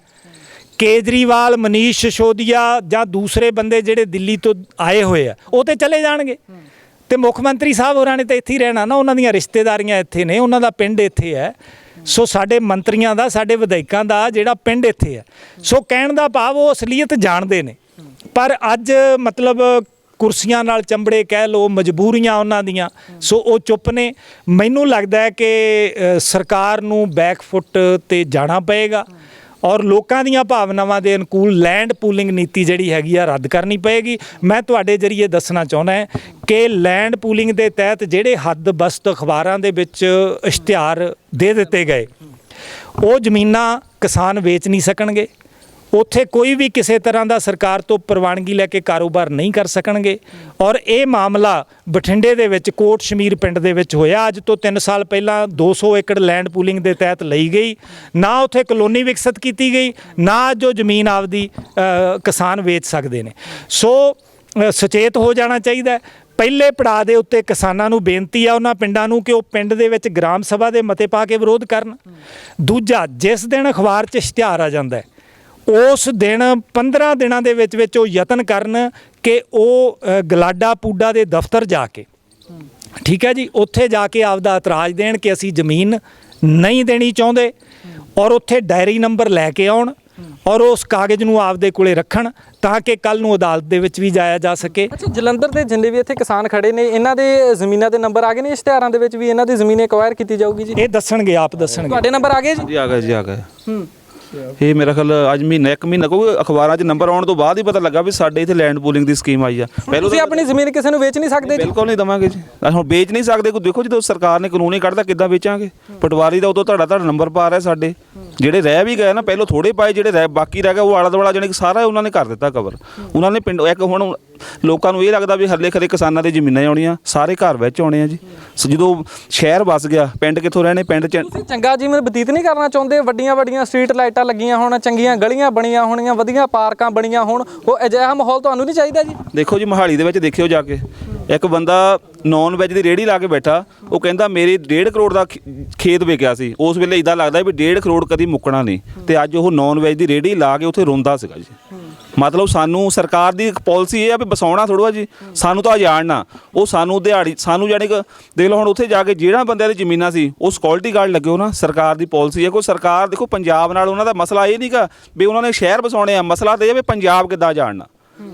ਕੇਜਰੀਵਾਲ, ਮਨੀਸ਼ ਸਿਸੋਦੀਆ ਜਾਂ ਦੂਸਰੇ ਬੰਦੇ ਜਿਹੜੇ ਦਿੱਲੀ ਤੋਂ ਆਏ ਹੋਏ ਆ, ਉਹ ਤੇ ਚਲੇ ਜਾਣਗੇ। ਤੇ ਮੁੱਖ ਮੰਤਰੀ ਸਾਹਿਬ ਹੋਰਾਂ ਨੇ ਤਾਂ ਇੱਥੇ ਹੀ ਰਹਿਣਾ ਨਾ, ਉਹਨਾਂ ਦੀਆਂ ਰਿਸ਼ਤੇਦਾਰੀਆਂ ਇੱਥੇ ਨੇ, ਉਹਨਾਂ ਦਾ ਪਿੰਡ ਇੱਥੇ ਹੈ। ਸੋ ਸਾਡੇ ਮੰਤਰੀਆਂ ਦਾ, ਸਾਡੇ ਵਿਧਾਇਕਾਂ ਦਾ ਜਿਹੜਾ ਪਿੰਡ ਇੱਥੇ ਹੈ। ਸੋ ਕਹਿਣ ਦਾ ਭਾਵ ਉਹ ਅਸਲੀਅਤ ਜਾਣਦੇ ਨੇ। ਪਰ ਅੱਜ ਮਤਲਬ ਕੁਰਸੀਆਂ ਨਾਲ ਚੰਬੜੇ ਕਹਿ ਲੋ ਮਜਬੂਰੀਆਂ ਉਹਨਾਂ ਦੀਆਂ, ਸੋ ਉਹ ਚੁੱਪ ਨੇ। ਮੈਨੂੰ ਲੱਗਦਾ ਹੈ ਕਿ ਸਰਕਾਰ ਨੂੰ ਬੈਕ ਫੁੱਟ ਤੇ ਜਾਣਾ ਪਏਗਾ। ਔਰ ਲੋਕਾਂ ਦੀਆਂ ਭਾਵਨਾਵਾਂ ਦੇ ਅਨੁਕੂਲ ਲੈਂਡ ਪੂਲਿੰਗ ਨੀਤੀ ਜਿਹੜੀ ਹੈਗੀ ਆ ਰੱਦ ਕਰਨੀ ਪਏਗੀ। ਮੈਂ ਤੁਹਾਡੇ ਜਰੀਏ ਦੱਸਣਾ ਚਾਹੁੰਦਾ ਹਾਂ ਕਿ ਲੈਂਡ ਪੂਲਿੰਗ ਦੇ ਤਹਿਤ ਜਿਹੜੇ ਹੱਦ ਬਸਤ ਅਖਬਾਰਾਂ ਦੇ ਵਿੱਚ ਇਸ਼ਤਿਹਾਰ ਦੇ ਦਿੱਤੇ ਗਏ, ਉਹ ਜ਼ਮੀਨਾਂ ਕਿਸਾਨ ਵੇਚ ਨਹੀਂ ਸਕਣਗੇ। ਉੱਥੇ ਕੋਈ ਵੀ ਕਿਸੇ ਤਰ੍ਹਾਂ ਦਾ ਸਰਕਾਰ ਤੋਂ ਪ੍ਰਵਾਨਗੀ ਲੈ ਕੇ ਕਾਰੋਬਾਰ ਨਹੀਂ ਕਰ ਸਕਣਗੇ। ਔਰ ਇਹ ਮਾਮਲਾ ਬਠਿੰਡੇ ਦੇ ਵਿੱਚ, ਕੋਟ ਸ਼ਮੀਰ ਪਿੰਡ ਦੇ ਵਿੱਚ ਹੋਇਆ। ਅੱਜ ਤੋਂ 3 ਸਾਲ ਪਹਿਲਾਂ 200 ਏਕੜ ਲੈਂਡ ਪੂਲਿੰਗ ਦੇ ਤਹਿਤ ਲਈ ਗਈ। ਨਾ ਉੱਥੇ ਕਲੋਨੀ ਵਿਕਸਿਤ ਕੀਤੀ ਗਈ, ਨਾ ਜੋ ਜ਼ਮੀਨ ਆਪਦੀ ਕਿਸਾਨ ਵੇਚ ਸਕਦੇ ਨੇ। ਸੋ ਸੁਚੇਤ ਹੋ ਜਾਣਾ ਚਾਹੀਦਾ ਪਹਿਲੇ ਪੜਾਅ ਦੇ ਉੱਤੇ ਕਿਸਾਨਾਂ ਨੂੰ ਬੇਨਤੀ ਆ ਉਹਨਾਂ ਪਿੰਡਾਂ ਨੂੰ ਕਿ ਉਹ ਪਿੰਡ ਦੇ ਵਿੱਚ ਗ੍ਰਾਮ ਸਭਾ ਦੇ ਮਤੇ ਪਾ ਕੇ ਵਿਰੋਧ ਕਰਨ। ਦੂਜਾ, ਜਿਸ ਦਿਨ ਅਖਬਾਰ 'ਚ ਇਸ਼ਤਿਹਾਰ ਆ ਜਾਂਦਾ ਹੈ ਉਸ ਦਿਨ 15 ਦਿਨਾਂ ਦੇ ਵਿੱਚ ਵਿੱਚ ਉਹ ਯਤਨ ਕਰਨ ਕਿ ਉਹ ਗਲਾਡਾ ਪੂਡਾ ਦੇ ਦਫ਼ਤਰ ਜਾ ਕੇ। ਠੀਕ ਹੈ ਜੀ? ਉੱਥੇ ਜਾ ਕੇ ਆਪਦਾ ਇਤਰਾਜ਼ ਦੇਣ ਕਿ ਅਸੀਂ ਜ਼ਮੀਨ ਨਹੀਂ ਦੇਣੀ ਚਾਹੁੰਦੇ ਔਰ ਉੱਥੇ ਡਾਇਰੀ ਨੰਬਰ ਲੈ ਕੇ ਆਉਣ ਔਰ ਉਸ ਕਾਗਜ਼ ਨੂੰ ਆਪਦੇ ਕੋਲੇ ਰੱਖਣ ਤਾਂ ਕਿ ਕੱਲ ਨੂੰ ਅਦਾਲਤ ਦੇ ਵਿੱਚ ਵੀ ਜਾਇਆ ਜਾ ਸਕੇ। ਅੱਛਾ ਜਲੰਧਰ ਦੇ ਜਿੰਨੇ ਵੀ ਇੱਥੇ ਕਿਸਾਨ ਖੜੇ ਨੇ ਇਹਨਾਂ ਦੇ ਜ਼ਮੀਨਾਂ ਦੇ ਨੰਬਰ ਆ ਗਏ ਨੇ ਇਸ਼ਤਿਹਾਰਾਂ ਦੇ ਵਿੱਚ ਵੀ ਇਹਨਾਂ ਦੀ ਜ਼ਮੀਨ ਐਕਵਾਇਰ ਕੀਤੀ ਜਾਊਗੀ ਜੀ? ਇਹ ਦੱਸਣਗੇ ਆਪ ਦੱਸਣਗੇ। ਤੁਹਾਡੇ ਨੰਬਰ ਆ ਗਏ ਜੀ? ਜੀ ਆ ਗਿਆ ਜੀ ਆ ਗਿਆ ਹੂੰ। ਇਹ ਮੇਰਾ ਖਿਆਲ ਅੱਜ ਮਹੀਨਾ ਇੱਕ ਮਹੀਨਾ ਕੋਈ ਅਖਬਾਰਾਂ 'ਚ ਨੰਬਰ ਆਉਣ ਤੋਂ ਬਾਅਦ ਹੀ ਪਤਾ ਲੱਗਾ ਵੀ ਸਾਡੇ ਇੱਥੇ ਲੈਂਡ ਪੂਲਿੰਗ ਦੀ ਸਕੀਮ ਆਈ ਆ। ਪਹਿਲਾਂ ਤੁਸੀਂ ਆਪਣੀ ਜ਼ਮੀਨ ਕਿਸੇ ਨੂੰ ਵੇਚ ਨਹੀਂ ਸਕਦੇ ਜੀ? ਬਿਲਕੁਲ ਨਹੀਂ ਦਵਾਂਗੇ ਜੀ। ਅਸੀਂ ਹੁਣ ਵੇਚ ਨਹੀਂ ਸਕਦੇ ਕੋਈ ਦੇਖੋ ਜਦੋਂ ਸਰਕਾਰ ਨੇ ਕਾਨੂੰਨ ਹੀ ਕੱਢਦਾ ਕਿੱਦਾਂ ਵੇਚਾਂਗੇ? ਪਟਵਾਰੀ ਦਾ ਉਦੋਂ ਤੁਹਾਡਾ ਤੁਹਾਡਾ ਨੰਬਰ ਪਾ ਰਿਹਾ ਸਾਡੇ। ਜਿਹੜੇ ਰਹਿ ਵੀ ਗਏ ਨਾ ਪਹਿਲਾਂ ਥੋੜੇ ਪਾਏ ਜਿਹੜੇ ਰਹਿ ਬਾਕੀ ਰਹਿ ਗਏ ਉਹ ਆਲਾ ਦੁਆਲਾ ਜਾਣੀ ਕਿ ਸਾਰਾ ਉਹਨਾਂ ਨੇ ਕਰ ਦਿੱਤਾ ਕਵਰ ਉਹਨਾਂ ਨੇ ਪਿੰਡ ਇੱਕ ਹੁਣ ਲੋਕਾਂ ਨੂੰ ਇਹ ਲੱਗਦਾ ਵੀ ਹੱਲੇ ਖਰੇ ਕਿਸਾਨਾਂ ਦੀ ਜ਼ਮੀਨਾਂ ਆਉਣੀਆਂ ਸਾਰੇ ਘਰ ਵਿੱਚ ਆਉਣੇ ਆ ਜੀ। ਸੋ ਜਦੋਂ ਸ਼ਹਿਰ ਵਸ ਗਿਆ ਪਿੰਡ ਕਿੱਥੋਂ ਰਹਿਣੇ ਪਿੰਡ ਚ ਤੁਸੀਂ ਚੰਗਾ ਜੀਵਨ ਬਤੀਤ ਨਹੀਂ ਕਰਨਾ ਚਾਹੁੰਦੇ? ਵੱਡੀਆਂ ਵੱਡੀਆਂ ਸਟਰੀਟ ਲਾਈਟਾਂ ਲੱਗੀਆਂ ਹੋਣ ਚੰਗੀਆਂ ਗਲੀਆਂ ਬਣੀਆਂ ਹੋਣੀਆਂ ਵਧੀਆ ਪਾਰਕਾਂ ਬਣੀਆਂ ਹੋਣ ਉਹ ਅਜਿਹਾ ਮਾਹੌਲ ਤੁਹਾਨੂੰ ਨਹੀਂ ਚਾਹੀਦਾ ਜੀ? ਦੇਖੋ ਜੀ ਮੋਹਾਲੀ ਦੇ ਵਿੱਚ ਦੇਖਿਓ ਜਾ ਕੇ ਇੱਕ ਬੰਦਾ ਨੌਨ ਵੈਜ ਦੀ ਰੇੜੀ ਲਾ ਕੇ ਬੈਠਾ ਉਹ ਕਹਿੰਦਾ ਮੇਰੀ 1.5 ਕਰੋੜ ਦਾ ਖੇਤ ਵਿਕਿਆ ਸੀ। ਉਸ ਵੇਲੇ ਇਦਾਂ ਲੱਗਦਾ ਵੀ 1.5 ਕਰੋੜ ਕਦੀ ਮੁੱਕਣਾ ਨਹੀਂ। ਤੇ ਅੱਜ ਉਹ ਨੌਨ ਵੈਜ ਦੀ ਰੇੜੀ ਲਾ ਕੇ ਉੱਥੇ ਰੋਂਦਾ ਸੀਗਾ ਜੀ। ਮਤਲਬ ਸਾਨੂੰ ਸਰਕਾਰ ਦੀ ਇੱਕ ਪਾਲਿਸੀ ਇਹ ਆ ਵੀ ਬਸਾਉਣਾ ਥੋੜਾ ਜੀ, ਸਾਨੂੰ ਤਾਂ ਜਾਣਨਾ ਉਹ ਸਾਨੂੰ ਦਿਹਾੜੀ, ਸਾਨੂੰ ਜਾਣੀ ਕਿ ਦੇਖ ਲਓ ਹੁਣ ਉੱਥੇ ਜਾ ਕੇ ਜਿਹੜਾ ਬੰਦਿਆਂ ਦੀ ਜ਼ਮੀਨਾਂ ਸੀ, ਉਹ ਸਕਿਉਰਟੀ ਗਾਰਡ ਲੱਗਿਓ ਨਾ, ਸਰਕਾਰ ਦੀ ਪਾਲਿਸੀ ਹੈ ਕੋਈ ਸਰਕਾਰ ਦੇਖੋ, ਪੰਜਾਬ ਨਾਲ ਉਹਨਾਂ ਦਾ ਮਸਲਾ ਇਹ ਨਹੀਂਗਾ ਵੀ ਉਹਨਾਂ ਨੇ ਸ਼ਹਿਰ ਬਸਾਉਣੇ ਆ। ਮਸਲਾ ਤਾਂ ਇਹ ਵੀ ਪੰਜਾਬ ਕਿੱਦਾਂ ਜਾਣਨਾ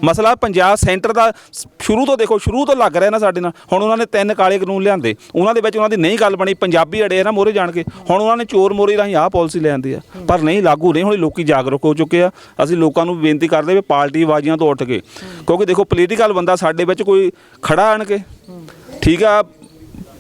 ਮਸਲਾ ਪੰਜਾਬ ਸੈਂਟਰ ਦਾ ਸ- ਸ਼ੁਰੂ ਤੋਂ ਦੇਖੋ, ਸ਼ੁਰੂ ਤੋਂ ਲੱਗ ਰਿਹਾ ਨਾ ਸਾਡੇ ਨਾਲ। ਹੁਣ ਉਹਨਾਂ ਨੇ ਤਿੰਨ ਕਾਲੇ ਕਾਨੂੰਨ ਲਿਆਂਦੇ। ਉਹਨਾਂ ਦੇ ਵਿੱਚ ਉਹਨਾਂ ਦੀ ਨਹੀਂ ਗੱਲ ਬਣੀ, ਪੰਜਾਬੀ ਅੜੇ ਆ ਨਾ ਮੋਰੇ ਜਾਣ ਕੇ। ਹੁਣ ਉਹਨਾਂ ਨੇ ਚੋਰ ਮੋਰੀ ਰਾਹੀਂ ਆਹ ਪਾਲਿਸੀ ਲਿਆਂਦੀ ਆ। ਪਰ ਨਹੀਂ, ਲਾਗੂ ਨਹੀਂ, ਹੁਣ ਲੋਕੀ ਜਾਗਰੂਕ ਹੋ ਚੁੱਕੇ ਆ। ਅਸੀਂ ਲੋਕਾਂ ਨੂੰ ਬੇਨਤੀ ਕਰਦੇ ਵੀ ਪਾਰਟੀ ਬਾਜ਼ੀਆਂ ਤੋਂ ਉੱਠ ਕੇ। ਕਿਉਂਕਿ ਦੇਖੋ ਪੋਲੀਟੀਕਲ ਬੰਦਾ ਸਾਡੇ ਵਿੱਚ ਕੋਈ ਖੜਾ ਆਣ ਕੇ। ਠੀਕ ਆ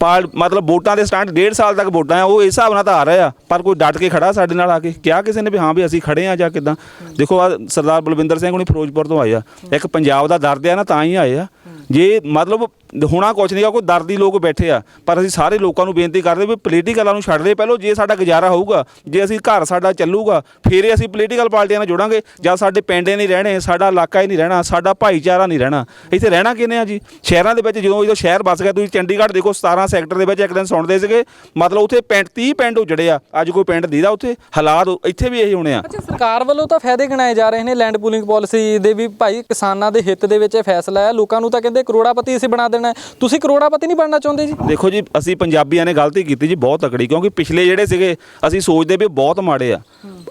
ਪਾਲ ਮਤਲਬ ਵੋਟਾਂ ਦੇ ਸਟੈਂਡ ਡੇਢ ਸਾਲ ਤੱਕ ਵੋਟਾਂ ਆ, ਉਹ ਇਸ ਹਿਸਾਬ ਨਾਲ ਤਾਂ ਆ ਰਿਹਾ ਪਰ ਕੋਈ ਡਟ ਕੇ ਖੜਾ ਸਾਡੇ ਨਾਲ ਆ ਕੇ, ਕਿਹਾ ਕਿਸੇ ਨੇ ਵੀ ਹਾਂ ਵੀ ਅਸੀਂ ਖੜੇ ਆ ਜਾਂ ਕਿਦਾਂ। ਦੇਖੋ ਆ ਸਰਦਾਰ ਬਲਵਿੰਦਰ ਸਿੰਘ ਹੁਣੀ ਫਿਰੋਜ਼ਪੁਰ ਤੋਂ ਆਏ ਆ। ਇੱਕ ਪੰਜਾਬ ਦਾ ਦਰਦ ਆ ਨਾ, ਤਾਂ ਹੀ ਆਏ ਆ। ਜੇ ਮਤਲਬ ਹੋਣਾ ਕੁਛ ਨਹੀਂਗਾ ਕੋਈ ਦਰਦੀ ਲੋਕ ਬੈਠੇ ਆ, ਪਰ ਅਸੀਂ ਸਾਰੇ ਲੋਕਾਂ ਨੂੰ ਬੇਨਤੀ ਕਰਦੇ ਵੀ ਪੋਲੀਟੀਕਲਾਂ ਨੂੰ ਛੱਡ ਦੇ ਪਹਿਲਾਂ, ਜੇ ਸਾਡਾ ਗੁਜ਼ਾਰਾ ਹੋਊਗਾ, ਜੇ ਅਸੀਂ ਘਰ ਸਾਡਾ ਚੱਲੂਗਾ, ਫਿਰ ਅਸੀਂ ਪੋਲੀਟੀਕਲ ਪਾਰਟੀਆਂ ਨਾਲ ਜੁੜਾਂਗੇ, ਜਾਂ ਸਾਡੇ ਪਿੰਡ ਹੀ ਨਹੀਂ ਰਹਿਣੇ, ਸਾਡਾ ਇਲਾਕਾ ਹੀ ਨਹੀਂ ਰਹਿਣਾ, ਸਾਡਾ ਭਾਈਚਾਰਾ ਨਹੀਂ ਰਹਿਣਾ। ਇੱਥੇ ਰਹਿਣਾ ਕਿਨੇ ਆ ਜੀ? ਸ਼ਹਿਰਾਂ ਦੇ ਵਿੱਚ ਜਦੋਂ ਜਦੋਂ ਸ਼ਹਿਰ ਵਸ ਗਿਆ, ਤੁਸੀਂ ਚੰਡੀਗੜ੍ਹ ਦੇਖੋ 17 ਸੈਕਟਰ ਦੇ ਵਿੱਚ ਇੱਕ ਦਿਨ ਸੁਣਦੇ ਸੀਗੇ, ਮਤਲਬ ਉੱਥੇ ਪਿੰਡ 30 ਪਿੰਡ ਉਜੜੇ ਆ, ਅੱਜ ਕੋਈ ਪਿੰਡ ਦੀਦਾ ਉੱਥੇ, ਹਾਲਾਤ ਇੱਥੇ ਵੀ ਇਹੀ ਹੋਣੇ ਆ। ਅੱਛਾ, ਸਰਕਾਰ ਵੱਲੋਂ ਤਾਂ ਫਾਇਦੇ ਗਿਣਾਏ ਜਾ ਰਹੇ ਨੇ ਲੈਂਡ ਪੂਲਿੰਗ ਪਾਲਿਸੀ ਦੇ ਵੀ ਭਾਈ ਕਿਸਾਨਾਂ ਦੇ ਹਿੱਤ ਦੇ ਵਿੱਚ ਇਹ ਫੈਸਲਾ ਹੈ ਲੋਕਾਂ ਨੂੰ ਤਾਂ ਕਹਿੰਦੇ ਕਰੋੜਾਪਤੀ ਅਸੀਂ ਬਣਾ ਦੇਣਾ। ਤੁਸੀਂ ਕਰੋੜਾਪਤੀ ਨਹੀਂ ਬਣਨਾ ਚਾਹੁੰਦੇ ਜੀ? ਦੇਖੋ ਜੀ ਅਸੀਂ ਪੰਜਾਬੀਆਂ ਨੇ ਗਲਤੀ ਕੀਤੀ ਜੀ ਬਹੁਤ ਤਕੜੀ ਕਿਉਂਕਿ ਪਿਛਲੇ ਜਿਹੜੇ ਸੀਗੇ ਅਸੀਂ ਸੋਚਦੇ ਵੀ ਬਹੁਤ ਮਾੜੇ ਆ।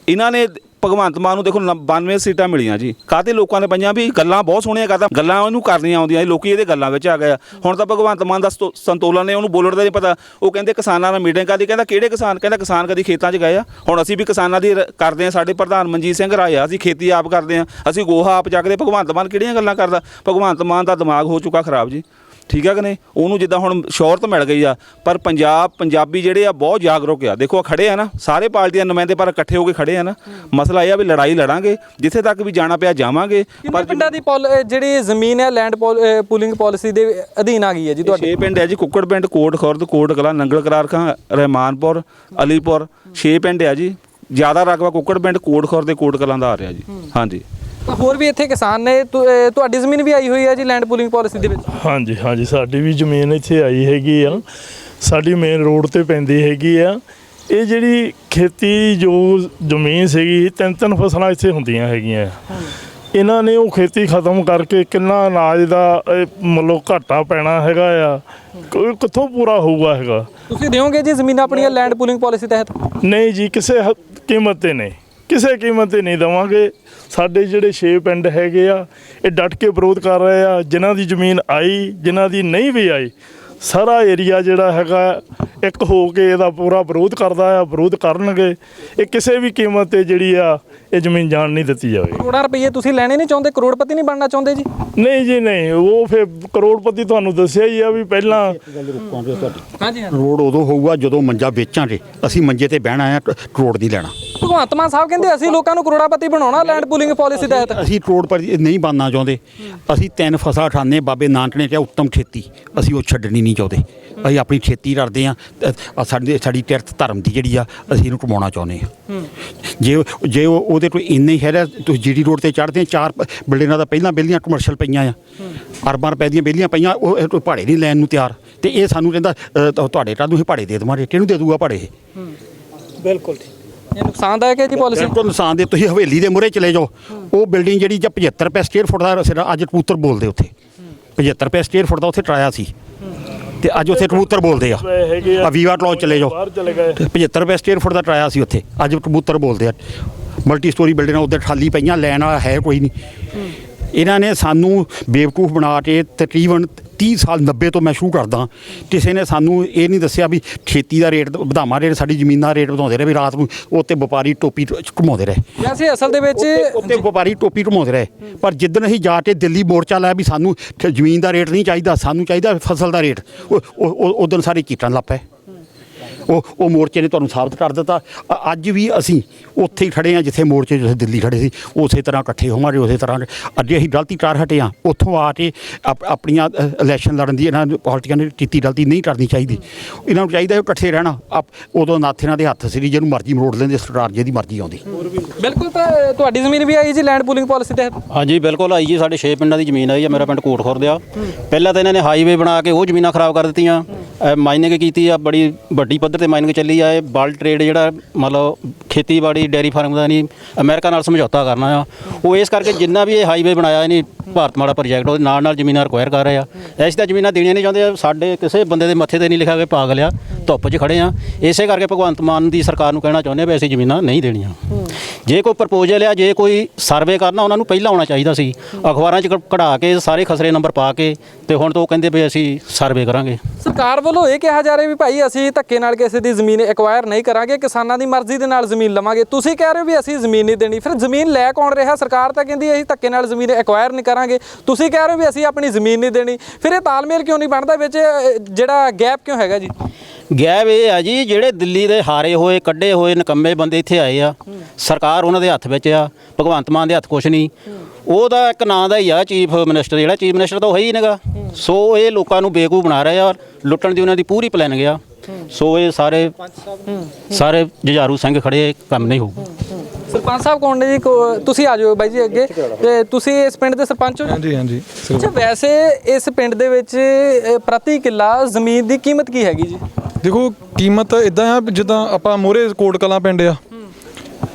ਇਹਨਾਂ ਨੇ ਭਗਵੰਤ ਮਾਨ ਨੂੰ ਦੇਖੋ ਨ- 92 ਸੀਟਾਂ ਮਿਲੀਆਂ ਜੀ। ਕਾਹਤੇ ਲੋਕਾਂ ਨੇ ਪਈਆਂ ਵੀ ਗੱਲਾਂ ਬਹੁਤ ਸੋਹਣੀਆਂ ਕਰਦਾ ਗੱਲਾਂ ਉਹਨੂੰ ਕਰਨੀਆਂ ਆਉਂਦੀਆਂ ਸੀ, ਲੋਕੀ ਇਹਦੇ ਗੱਲਾਂ ਵਿੱਚ ਆ ਗਏ ਆ। ਹੁਣ ਤਾਂ ਭਗਵੰਤ ਮਾਨ ਦਾ ਸਤੋ- ਸੰਤੋਲਨ ਨੇ ਉਹਨੂੰ ਬੋਲਣ ਦਾ ਨਹੀਂ ਪਤਾ। ਉਹ ਕਹਿੰਦੇ ਕਿਸਾਨਾਂ ਨਾਲ ਮੀਟਿੰਗ ਕਰਦੀ ਕਹਿੰਦਾ ਕਿਹੜੇ ਕਿਸਾਨ ਕਹਿੰਦਾ ਕਿਸਾਨ ਕਦੀ ਖੇਤਾਂ 'ਚ ਗਏ ਆ? ਹੁਣ ਅਸੀਂ ਵੀ ਕਿਸਾਨਾਂ ਦੀ ਰ- ਕਰਦੇ ਆ ਸਾਡੇ ਪ੍ਰਧਾਨ ਮਨਜੀਤ ਸਿੰਘ ਰਾਏ ਆ ਅਸੀਂ ਖੇਤੀ ਆਪ ਕਰਦੇ ਆ। ਅਸੀਂ ਗੋਹਾ ਆਪ ਚੱਕਦੇ ਭਗਵੰਤ ਮਾਨ ਕਿਹੜੀਆਂ ਗੱਲਾਂ ਕਰਦਾ? ਭਗਵੰਤ ਮਾਨ ਦਾ ਦਿਮਾਗ ਹੋ ਚੁੱਕਾ ਖਰਾਬ ਜੀ। ਠੀਕ ਹੈ ਕਿ ਨਹੀਂ? ਉਹਨੂੰ ਜਿੱਦਾਂ ਹੁਣ ਸ਼ੌਹਰਤ ਮਿਲ ਗਈ ਆ ਪਰ ਪੰਜਾਬ ਪੰਜਾਬੀ ਜਿਹੜੇ ਆ ਬਹੁਤ ਜਾਗਰੂਕ ਆ। ਦੇਖੋ ਆਹ ਖੜੇ ਆ ਨਾ ਸਾਰੇ ਪਾਰਟੀਆਂ ਦੇ ਨੁਮਾਇੰਦੇ ਪਰ ਇਕੱਠੇ ਹੋ ਕੇ ਖੜੇ ਆ ਨਾ। ਮਸਲਾ ਇਹ ਆ ਵੀ ਲੜਾਈ ਲੜਾਂਗੇ ਜਿੱਥੇ ਤੱਕ ਵੀ ਜਾਣਾ ਪਿਆ ਜਾਵਾਂਗੇ ਕਿੰਨੇ ਪਿੰਡਾਂ ਦੀ ਜਿਹੜੀ ਜ਼ਮੀਨ ਹੈ ਲੈਂਡ ਪੂਲਿੰਗ ਪਾਲਿਸੀ ਦੇ ਅਧੀਨ ਆ ਗਈ ਹੈ ਜੀ ਤੁਹਾਡੇ? ਛੇ ਪਿੰਡ ਹੈ ਜੀ ਕੁੱਕੜ ਪਿੰਡ ਕੋਟ ਖੁਰਦ ਕੋਟ ਕਲਾ ਨੰਗਲ ਕਰਾਰ ਖਾਂ ਰਹਿਮਾਨਪੁਰ ਅਲੀਪੁਰ ਛੇ ਪਿੰਡ ਹੈ ਜੀ। ਜ਼ਿਆਦਾ ਰਕਬਾ ਕੁੱਕੜ ਪਿੰਡ ਕੋਟ ਖੁਰਦ ਤੇ ਕੋਟ ਕਲਾਂ ਦਾ ਆ ਰਿਹਾ ਜੀ। ਹਾਂਜੀ। ਤਾਂ ਹੋਰ ਵੀ ਇੱਥੇ ਕਿਸਾਨ ਨੇ ਤੁ- ਅਹ ਤੁਹਾਡੀ ਜ਼ਮੀਨ ਵੀ ਆਈ ਹੋਈ ਹੈ ਜੀ ਲੈਂਡ ਪੂਲਿੰਗ ਪਾਲਿਸੀ ਦੇ ਵਿੱਚ? ਹਾਂਜੀ ਹਾਂਜੀ ਸਾਡੀ ਵੀ ਜ਼ਮੀਨ ਇੱਥੇ ਆਈ ਹੈਗੀ ਆ। ਸਾਡੀ ਮੇਨ ਰੋਡ ਤੇ ਪੈਂਦੀ ਹੈਗੀ ਆ। ਇਹ ਜਿਹੜੀ ਖੇਤੀ ਜੋ ਜ਼ਮੀਨ ਸੀਗੀ ਤਿੰਨ ਤਿੰਨ ਫਸਲਾਂ ਇੱਥੇ ਹੁੰਦੀਆਂ ਹੈਗੀਆਂ। ਇਹਨਾਂ ਨੇ ਉਹ ਖੇਤੀ ਖਤਮ ਕਰਕੇ ਕਿੰਨਾ ਅਨਾਜ ਦਾ ਇਹ ਮਤਲਬ ਘਾਟਾ ਪੈਣਾ ਹੈਗਾ ਆ। ਕੋਈ ਕਿੱਥੋਂ ਪੂਰਾ ਹੋਊਗਾ ਹੈਗਾ? ਤੁਸੀਂ ਦਿਓਗੇ ਜੀ ਜ਼ਮੀਨ ਆਪਣੀਆਂ ਲੈਂਡ ਪੂਲਿੰਗ ਪਾਲਿਸੀ ਤਹਿਤ? ਨਹੀਂ ਜੀ ਕਿਸੇ ਹ- ਕੀਮਤ ਤੇ ਨਹੀਂ। ਕਿਸੇ ਕੀਮਤ ਤੇ ਨਹੀਂ ਦਵਾਂਗੇ। ਸਾਡੇ ਜਿਹੜੇ 6 ਪਿੰਡ ਹੈਗੇ ਆ, ਇਹ ਡਟ ਕੇ ਵਿਰੋਧ ਕਰ ਰਹੇ ਆ। ਜਿਨ੍ਹਾਂ ਦੀ ਜ਼ਮੀਨ ਆਈ, ਜਿਨ੍ਹਾਂ ਦੀ ਨਹੀਂ ਵੀ ਆਈ ਸਾਰਾ ਏਰੀਆ ਜਿਹੜਾ ਹੈਗਾ ਇੱਕ ਹੋ ਕੇ ਇਹਦਾ ਪੂਰਾ ਵਿਰੋਧ ਕਰਦਾ ਆ ਵਿਰੋਧ ਕਰਨਗੇ। ਇਹ ਕਿਸੇ ਵੀ ਕੀਮਤ ਤੇ ਜਿਹੜੀ ਆ ਇਹ ਜ਼ਮੀਨ ਜਾਣ ਨਹੀਂ ਦਿੱਤੀ ਜਾਵੇ ਕਰੋੜਾਂ ਰੁਪਏ ਤੁਸੀਂ ਲੈਣੇ ਨਹੀਂ ਚਾਹੁੰਦੇ? ਕਰੋੜਪਤੀ ਨਹੀਂ ਬਣਨਾ ਚਾਹੁੰਦੇ ਜੀ? ਨਹੀਂ ਜੀ ਨਹੀਂ। ਉਹ ਫਿਰ ਕਰੋੜਪਤੀ ਤੁਹਾਨੂੰ ਦੱਸਿਆ ਹੀ ਆ ਵੀ ਪਹਿਲਾਂ ਹਾਂਜੀ ਹਾਂ ਰੋਡ ਉਦੋਂ ਹੋਊਗਾ ਜਦੋਂ ਮੰਜਾ ਵੇਚਾਂਗੇ। ਅਸੀਂ ਮੰਜੇ ਤੇ ਬਹਿਣਾ ਆ ਕਰੋੜ ਦੀ ਲੈਣਾ। ਭਗਵੰਤ ਮਾਨ ਸਾਹਿਬ ਕਹਿੰਦੇ ਅਸੀਂ ਲੋਕਾਂ ਨੂੰ ਕਰੋੜਾਪਤੀ ਬਣਾਉਣਾ ਲੈਂਡ ਪੂਲਿੰਗ ਪਾਲਿਸੀ ਤਹਿਤ। ਅਸੀਂ ਕਰੋੜ ਪਰ ਨਹੀਂ ਬਣਨਾ ਚਾਹੁੰਦੇ। ਅਸੀਂ ਤਿੰਨ ਫਸਾ ਠਾਣੇ ਬਾਬੇ ਨਾਨਕ ਨੇ ਕਿਹਾ ਉੱਤਮ ਖੇਤੀ। ਅਸੀਂ ਉਹ ਛੱਡਣੀ ਨਹੀਂ ਚਾਹੁੰਦੇ। ਅਸੀਂ ਆਪਣੀ ਖੇਤੀ ਕਰਦੇ ਆ ਸਾਡੇ ਸਾਡੀ ਕਿਰਤ ਧਰਮ ਦੀ ਜਿਹੜੀ ਆ ਅਸੀਂ ਇਹਨੂੰ ਕਮਾਉਣਾ ਚਾਹੁੰਦੇ ਆ ਜੇ ਜੇ ਉਹ- ਉਹਦੇ ਕੋਈ ਇੰਨੇ ਹੀ ਹੈਗਾ ਤੁਸੀਂ ਜੀਡੀ ਰੋਡ ਤੇ ਚੜ੍ਹਦੇ ਆ ਚਾਰ ਬਿਲਡਿੰਗਾਂ ਦਾ ਪਹਿਲਾਂ ਬਿਲਡੀਆਂ ਕਮਰਸ਼ੀਅਲ ਪਈਆਂ ਆ। ਅਰਬਾਂ ਰੁਪਏ ਦੀਆਂ ਬਿਲਡੀਆਂ ਪਈਆਂ ਉਹ ਭਾੜੇ ਨਹੀਂ ਲੈਣ ਨੂੰ ਤਿਆਰ। ਤੇ ਇਹ ਸਾਨੂੰ ਕਹਿੰਦਾ ਤੁ- ਤੁਹਾਡੇ ਨੂੰ ਅਸੀਂ ਭਾੜੇ ਦੇ ਦੇਵਾਂਗੇ ਕਿਹਨੂੰ ਦੇ ਦੂਗਾ ਭਾੜੇ ਇਹ? ਬਿਲਕੁਲ ਇਹ ਨੁਕਸਾਨਦਾਇਕ ਹੈ ਜੀ ਪਾਲਿਸੀ ਬਿਲਕੁਲ ਨੁਕਸਾਨ ਦੇ ਤੁਸੀਂ ਹਵੇਲੀ ਦੇ ਮੂਹਰੇ ਚਲੇ ਜਾਓ। ਉਹ ਬਿਲਡਿੰਗ ਜਿਹੜੀ ਜਾਂ 75 ਰੁਪਏ ਸਕੁਅਰ ਫੁੱਟ ਦਾ ਸਿਰ ਅੱਜ ਕਬੂਤਰ ਬੋਲਦੇ ਉੱਥੇ। 75 ਰੁਪਏ ਸਕੁਅਰ ਫੁੱਟ ਦਾ ਉੱਥੇ ਟਰਾਇਆ ਸੀ। ਤੇ ਅੱਜ ਉੱਥੇ ਕਬੂਤਰ ਬੋਲਦੇ ਆ। ਹੈਗੇ ਆ ਆ ਵੀਵਾ ਕਲੌਜ ਚਲੇ ਜਾਓ। ਬਾਹਰ ਚਲੇ ਗਏ। ਤੇ 75 ਰੁਪਏ ਸਕੁਅਰ ਫੁੱਟ ਦਾ ਟਰਾਇਆ ਸੀ ਉੱਥੇ। ਅੱਜ ਕਬੂਤਰ ਬੋਲਦੇ ਆ। ਮਲਟੀ ਸਟੋਰੀ ਬਿਲਡਿੰਗਾਂ ਉੱਧਰ ਖਾਲੀ ਪਈਆਂ ਲੈਣ ਵਾਲਾ ਹੈ ਕੋਈ ਨਹੀਂ। ਇਹਨਾਂ ਨੇ ਸਾਨੂੰ ਬੇਵਕੂਫ ਬਣਾ ਕੇ ਤਕਰੀਬਨ 30 ਸਾਲ 90 ਤੋਂ ਮੈਂ ਸ਼ੁਰੂ ਕਰਦਾ। ਕਿਸੇ ਨੇ ਸਾਨੂੰ ਇਹ ਨਹੀਂ ਦੱਸਿਆ ਵੀ ਖੇਤੀ ਦਾ ਰੇਟ ਵਧਾਵਾਂ ਰੇਟ ਸਾਡੀ ਜ਼ਮੀਨ ਦਾ ਰੇਟ ਵਧਾਉਂਦੇ ਰਹੇ ਵੀ ਰਾਤ ਨੂੰ ਉੱਤੇ ਵਪਾਰੀ ਟੋਪੀ ਘੁਮਾਉਂਦੇ ਰਹੇ। ਵੈਸੇ ਅਸਲ ਦੇ ਵਿੱਚ ਉੱਤੇ ਵਪਾਰੀ ਟੋਪੀ ਘਮਾਉਂਦੇ ਰਹੇ। ਪਰ ਜਿੱਦਣ ਅਸੀਂ ਜਾ ਕੇ ਦਿੱਲੀ ਮੋਰਚਾ ਲਾਇਆ ਵੀ ਸਾਨੂੰ ਜ਼ਮੀਨ ਦਾ ਰੇਟ ਨਹੀਂ ਚਾਹੀਦਾ ਸਾਨੂੰ ਚਾਹੀਦਾ ਫਸਲ ਦਾ ਰੇਟ ਉਦੋਂ ਸਾਰੇ ਕੀਟਾਂ ਲੱਪੇ ਉਹ ਉਹ ਮੋਰਚੇ ਨੇ ਤੁਹਾਨੂੰ ਸਾਬਤ ਕਰ ਦਿੱਤਾ। ਅ- ਅੱਜ ਵੀ ਅਸੀਂ ਉੱਥੇ ਹੀ ਖੜੇ ਆ ਜਿੱਥੇ ਮੋਰਚੇ ਜਿੱਥੇ ਦਿੱਲੀ ਖੜੇ ਸੀ। ਉਸੇ ਤਰ੍ਹਾਂ ਇਕੱਠੇ ਹੋਵਾਂਗੇ ਉਸੇ ਤਰ੍ਹਾਂ ਅੱਜ ਅਸੀਂ ਗਲਤੀ ਕਰ ਹਟੇ ਆ ਉੱਥੋਂ ਆ ਕੇ ਆਪ- ਆਪਣੀਆਂ ਅ, ਇਲੈਕਸ਼ਨ ਲੜਨ ਦੀ ਇਹਨਾਂ ਪਾਰਟੀਆਂ ਨੇ ਕੀਤੀ ਗਲਤੀ ਨਹੀਂ ਕਰਨੀ ਚਾਹੀਦੀ। ਇਹਨਾਂ ਨੂੰ ਚਾਹੀਦਾ ਹੈ ਇਕੱਠੇ ਰਹਿਣਾ। ਆਪ- ਉਦੋਂ ਨਾਥ ਇਹਨਾਂ ਦੇ ਹੱਥ ਸੀ ਜਿਹਨੂੰ ਮਰਜ਼ੀ ਮਰੋੜ ਲੈਂਦੇ ਸਰਕਾਰ ਜਿਹਦੀ ਮਰਜ਼ੀ ਆਉਂਦੀ। ਬਿਲਕੁਲ ਤਾਂ ਤੁਹਾਡੀ ਜ਼ਮੀਨ ਵੀ ਆਈ ਜੀ ਲੈਂਡ ਪੂਲਿੰਗ ਪਾਲਿਸੀ ਤਹਿਤ? ਹਾਂਜੀ ਬਿਲਕੁਲ ਆਈ ਜੀ। ਸਾਡੇ 6 ਪਿੰਡਾਂ ਦੀ ਜ਼ਮੀਨ ਆਈ ਆ ਮੇਰਾ ਪਿੰਡ ਕੋਟ ਖੁਰਦ ਆ ਪਹਿਲਾਂ ਤਾਂ ਇਹਨਾਂ ਨੇ ਹਾਈਵੇ ਬਣਾ ਕੇ ਉਹ ਜ਼ਮੀਨਾਂ ਖਰਾਬ ਕਰ ਦਿੱਤੀਆਂ। ਮਾਈਨਿੰਗ ਕੀਤੀ ਆ ਬੜੀ ਵੱਡੀ ਪੱਧਰ ਤੇ ਮਾਈਨਿੰਗ ਚੱਲੀ ਆ ਇਹ ਬਲਕ ਟ੍ਰੇਡ ਜਿਹੜਾ ਮਤਲਬ ਖੇਤੀਬਾੜੀ ਡੈਰੀ ਫਾਰਮ ਦਾ ਨਹੀਂ, ਅਮਰੀਕਾ ਨਾਲ ਸਮਝੌਤਾ ਕਰਨਾ ਆ। ਉਹ ਇਸ ਕਰਕੇ ਜਿੰਨਾ ਵੀ ਇਹ ਹਾਈਵੇ ਬਣਾਇਆ, ਇਹਨੇ ਭਾਰਤ ਮਾਲਾ ਪ੍ਰੋਜੈਕਟ ਉਹਦੇ ਨਾਲ ਨਾਲ ਜ਼ਮੀਨਾਂ ਰਿਕੁਆਇਰ ਕਰ ਰਹੇ ਆ। ਐਸੀ ਤਾਂ ਜ਼ਮੀਨਾਂ ਦੇਣੀਆਂ ਨਹੀਂ ਚਾਹੁੰਦੇ, ਸਾਡੇ ਕਿਸੇ ਬੰਦੇ ਦੇ ਮੱਥੇ ਤੇ ਨਹੀਂ ਲਿਖਿਆ ਕਿ ਪਾਗਲ ਆ, ਧੁੱਪ 'ਚ ਖੜੇ ਆ। ਇਸੇ ਕਰਕੇ ਭਗਵੰਤ ਮਾਨ ਦੀ ਸਰਕਾਰ ਨੂੰ ਕਹਿਣਾ ਚਾਹੁੰਦੇ ਆ ਵੀ ਅਸੀਂ ਜ਼ਮੀਨਾਂ ਨਹੀਂ ਦੇਣੀਆਂ। ਜੇ ਕੋਈ ਪ੍ਰਪੋਜ਼ਲ ਆ, ਜੇ ਕੋਈ ਸਰਵੇ ਕਰਨਾ, ਉਹਨਾਂ ਨੂੰ ਪਹਿਲਾਂ ਆਉਣਾ ਚਾਹੀਦਾ ਸੀ। ਅਖਬਾਰਾਂ 'ਚ ਕਢਾ ਕੇ ਸਾਰੇ ਖਸਰੇ ਨੰਬਰ ਪਾ ਕੇ ਤੇ ਹੁਣ ਤੋਂ ਉਹ ਕਹਿੰਦੇ ਵੀ ਅਸੀਂ ਸਰਵੇ ਕਰਾਂਗੇ। ਸਰਕਾਰ ਵੱਲੋਂ ਇਹ ਕਿਹਾ ਜਾ ਰਿਹਾ ਵੀ ਭਾਈ ਅਸੀਂ ਧੱਕੇ ਨਾਲ ਕਿਸੇ ਦੀ ਜ਼ਮੀਨ ਐਕਵਾਇਰ ਨਹੀਂ ਕਰਾਂਗੇ, ਕਿਸਾਨਾਂ ਦੀ ਮਰਜ਼ੀ ਦੇ ਨਾਲ ਜ਼ਮੀਨ ਲਵਾਂਗੇ। ਤੁਸੀਂ ਕਹਿ ਰਹੇ ਹੋ ਵੀ ਅਸੀਂ ਜ਼ਮੀਨ ਨਹੀਂ ਦੇਣੀ। ਫਿਰ ਜ਼ਮੀਨ ਲੈ ਕੌਣ ਰਿਹਾ? ਸਰਕਾਰ ਤਾਂ ਕਹਿੰਦੀ ਅਸੀਂ ਧੱਕੇ ਨਾਲ ਜ਼ਮੀਨ ਐਕਵਾਇਰ ਨਹੀਂ ਕਰਾਂਗੇ। ਤੁਸੀਂ ਕਹਿ ਰਹੇ ਹੋ ਵੀ ਅਸੀਂ ਆਪਣੀ ਜ਼ਮੀਨ ਨਹੀਂ ਦੇਣੀ। ਫਿਰ ਇਹ ਤਾਲਮੇਲ ਕਿਉਂ ਨਹੀਂ ਬਣਦਾ ਵਿੱਚ? ਜਿਹੜਾ ਗੈਪ ਕਿਉਂ ਹੈਗਾ ਜੀ? ਗੈਬ ਇਹ ਆ ਜੀ ਜਿਹੜੇ ਦਿੱਲੀ ਦੇ ਹਾਰੇ ਹੋਏ ਕੱਢੇ ਹੋਏ ਨਕੰਮੇ ਬੰਦੇ ਇੱਥੇ ਆਏ ਆ। ਸਰਕਾਰ ਉਹਨਾਂ ਦੇ ਹੱਥ ਵਿੱਚ ਆ ਭਗਵੰਤ ਮਾਨ ਦੇ ਹੱਥ ਕੁਛ ਨਹੀਂ। ਉਹਦਾ ਇੱਕ ਨਾਂ ਦਾ ਹੀ ਆ ਚੀਫ ਮਿਨਿਸਟਰ ਜਿਹੜਾ ਚੀਫ ਮਿਨਿਸਟਰ ਤਾਂ ਉਹ ਹੈ ਨਹੀਂਗਾ। ਸੋ ਇਹ ਲੋਕਾਂ ਨੂੰ ਬੇਵਕੂਫ ਬਣਾ ਰਹੇ ਆ ਲੁੱਟਣ ਦੀ ਉਹਨਾਂ ਦੀ ਪੂਰੀ ਪਲਾਨ ਆ ਸੋ ਇਹ ਸਾਰੇ ਸਾਰੇ ਜੁਝਾਰੂ ਸਿੰਘ ਖੜੇ ਕੰਮ ਨਹੀਂ ਹੋਊਗਾ। ਸਰਪੰਚ ਸਾਹਿਬ ਕੌਣ ਨੇ ਜੀ? ਤੁਸੀਂ ਆ ਜਾਓ ਬਾਈ ਜੀ ਅੱਗੇ। ਤੇ ਤੁਸੀਂ ਇਸ ਪਿੰਡ ਦੇ ਸਰਪੰਚ ਹੋ ਜੀ? ਹਾਂਜੀ ਹਾਂਜੀ। ਅੱਛਾ ਵੈਸੇ ਇਸ ਪਿੰਡ ਦੇ ਵਿੱਚ ਪ੍ਰਤੀ ਕਿੱਲਾ ਜ਼ਮੀਨ ਦੀ ਕੀਮਤ ਕੀ ਹੈਗੀ ਜੀ? ਦੇਖੋ ਕੀਮਤ ਇਦਾਂ ਆ ਵੀ ਜਿੱਦਾਂ ਆਪਾਂ ਮੋਰੇ ਕੋਟ ਕਲਾਂ ਪਿੰਡ ਆ।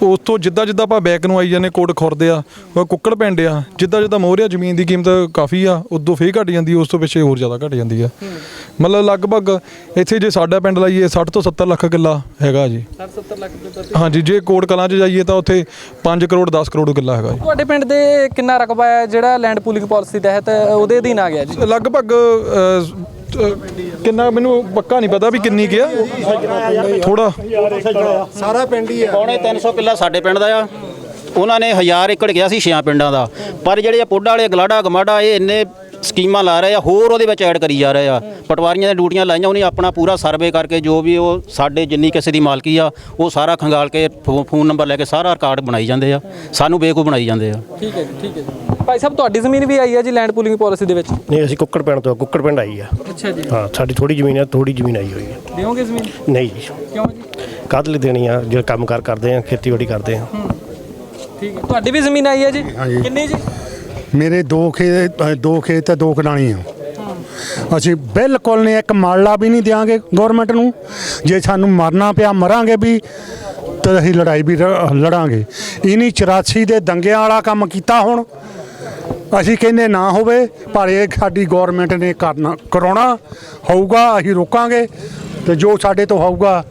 ਉੱਥੋਂ ਜਿੱਦਾਂ ਜਿੱਦਾਂ ਆਪਾਂ ਬੈਕ ਨੂੰ ਆਈ ਜਾਂਦੇ ਕੋਟ ਖੁਰਦੇ ਆ ਉਹ ਕੁੱਕੜ ਪਿੰਡ ਆ। ਜਿੱਦਾਂ ਜਿੱਦਾਂ ਮੋਰੇ ਜ਼ਮੀਨ ਦੀ ਕੀਮਤ ਕਾਫੀ ਆ ਉਦੋਂ ਫੇਰ ਘਟ ਜਾਂਦੀ ਉਸ ਤੋਂ ਪਿੱਛੇ ਹੋਰ ਜ਼ਿਆਦਾ ਘਟ ਜਾਂਦੀ ਆ। ਮਤਲਬ ਲਗਭਗ ਇੱਥੇ ਜੇ ਸਾਡਾ ਪਿੰਡ ਲਾਈਏ 60 ਤੋਂ 70 ਲੱਖ ਕਿੱਲਾ ਹੈਗਾ ਜੀ। 70 ਲੱਖ ਦੇ ਹਾਂਜੀ ਜੇ ਕੋਟ ਕਲਾਂ 'ਚ ਜਾਈਏ ਤਾਂ ਉੱਥੇ 5 ਕਰੋੜ 10 ਕਰੋੜ ਕਿੱਲਾ ਹੈਗਾ ਜੀ। ਤੁਹਾਡੇ ਪਿੰਡ ਦੇ ਕਿੰਨਾ ਰਕਬਾ ਹੈ ਜਿਹੜਾ ਲੈਂਡ ਪੂਲਿੰਗ ਪਾਲਿਸੀ ਤਹਿਤ ਉਹਦੇ ਅਧੀਨ ਆ ਗਿਆ ਜੀ? ਲਗਭਗ ਕਿੰਨਾ ਮੈਨੂੰ ਪੱਕਾ ਨਹੀਂ ਪਤਾ ਵੀ ਕਿੰਨੀ ਗਿਆ ਥੋੜਾ ਸਾਰਾ ਪਿੰਡ ਹੀ ਆ। ਪੌਣੇ 300 ਕਿੱਲਾ ਸਾਡੇ ਪਿੰਡ ਦਾ ਆ। ਉਹਨਾਂ ਨੇ 1000 ਏਕੜ ਗਿਆ ਸੀ ਛਿਆਂ ਪਿੰਡਾਂ ਦਾ। ਪਰ ਜਿਹੜੇ ਪੁੱਡਾ ਵਾਲੇ ਗਲਾੜਾ ਗਮਾਡਾ ਇਹ ਇੰਨੇ ਸਕੀਮਾਂ ਲਾ ਰਹੇ ਆ ਹੋਰ ਉਹਦੇ ਵਿੱਚ ਐਡ ਕਰੀ ਜਾ ਰਹੇ ਆ। ਪਟਵਾਰੀਆਂ ਦੀਆਂ ਡਿਊਟੀਆਂ ਲਾਈਆਂ ਉਹਨੇ ਆਪਣਾ ਪੂਰਾ ਸਰਵੇ ਕਰਕੇ ਜੋ ਵੀ ਉਹ ਸਾਡੇ ਜਿੰਨੀ ਕਿਸੇ ਦੀ ਮਾਲਕੀ ਆ ਉਹ ਸਾਰਾ ਖੰਗਾਲ ਕੇ ਫੋ- ਫੋਨ ਨੰਬਰ ਲੈ ਕੇ ਸਾਰਾ ਰਿਕਾਰਡ ਬਣਾਈ ਜਾਂਦੇ ਆ। ਸਾਨੂੰ ਬੇਵਕੂਫ ਬਣਾਈ ਜਾਂਦੇ ਆ। ਠੀਕ ਹੈ ਜੀ ਠੀਕ ਹੈ ਜੀ। ਭਾਈ ਸਾਹਿਬ ਤੁਹਾਡੀ ਜ਼ਮੀਨ ਵੀ ਆਈ ਹੈ ਜੀ ਲੈਂਡ ਪੂਲਿੰਗ ਪਾਲਿਸੀ ਦੇ ਵਿੱਚ? ਨਹੀਂ ਅਸੀਂ ਕੁੱਕੜ ਪਿੰਡ ਤੋਂ ਕੁੱਕੜ ਪਿੰਡ ਆਈ ਆ। ਅੱਛਾ ਜੀ। ਹਾਂ ਸਾਡੀ ਥੋੜੀ ਜ਼ਮੀਨ ਹੈ ਥੋੜੀ ਜ਼ਮੀਨ ਆਈ ਹੋਈ ਹੈ ਦਿਓਗੇ ਜ਼ਮੀਨ? ਨਹੀਂ ਜੀ। ਕਿਉਂ ਜੀ? ਕਾਹਦੇ ਲਈ ਦੇਣੀ ਆ ਜਿਹੜਾ ਕੰਮ ਕਾਰ ਕਰਦੇ ਆ ਖੇਤੀਬਾੜੀ ਕਰਦੇ ਆ। ਠੀਕ ਹੈ ਤੁਹਾਡੀ ਵੀ ਜ਼ਮੀਨ ਆਈ ਹੈ ਜੀ। ਕਿੰਨੀ ਜੀ? ਮੇਰੇ ਦੋ ਖੇਤ ਦੋ ਖੇਤ ਤੇ ਦੋ ਕਨਾਣੀ ਆ। ਅਸੀਂ ਬਿਲਕੁਲ ਨੇ ਇੱਕ ਮਾਲਾ ਵੀ ਨਹੀਂ ਦਿਆਂਗੇ ਗਵਰਨਮੈਂਟ ਨੂੰ। ਜੇ ਸਾਨੂੰ ਮਰਨਾ ਪਿਆ ਮਰਾਂਗੇ ਵੀ, ਤਾਂ ਅਸੀਂ ਲੜਾਈ ਵੀ ਰ- ਲੜਾਂਗੇ। ਇਨੀ 84 ਦੇ ਦੰਗਿਆਂ ਵਾਲਾ ਕੰਮ ਕੀਤਾ ਹੁਣ। ਅਸੀਂ ਕਹਿੰਦੇ ਨਾ ਹੋਵੇ, ਪਰ ਇਹ ਸਾਡੀ ਗਵਰਨਮੈਂਟ ਨੇ ਕਰਨਾ, ਕਰਾਉਣਾ ਹੋਊਗਾ, ਅਸੀਂ ਰੋਕਾਂਗੇ। ਤੇ ਜੋ ਸਾਡੇ ਤੋਂ ਹੋਊਗਾ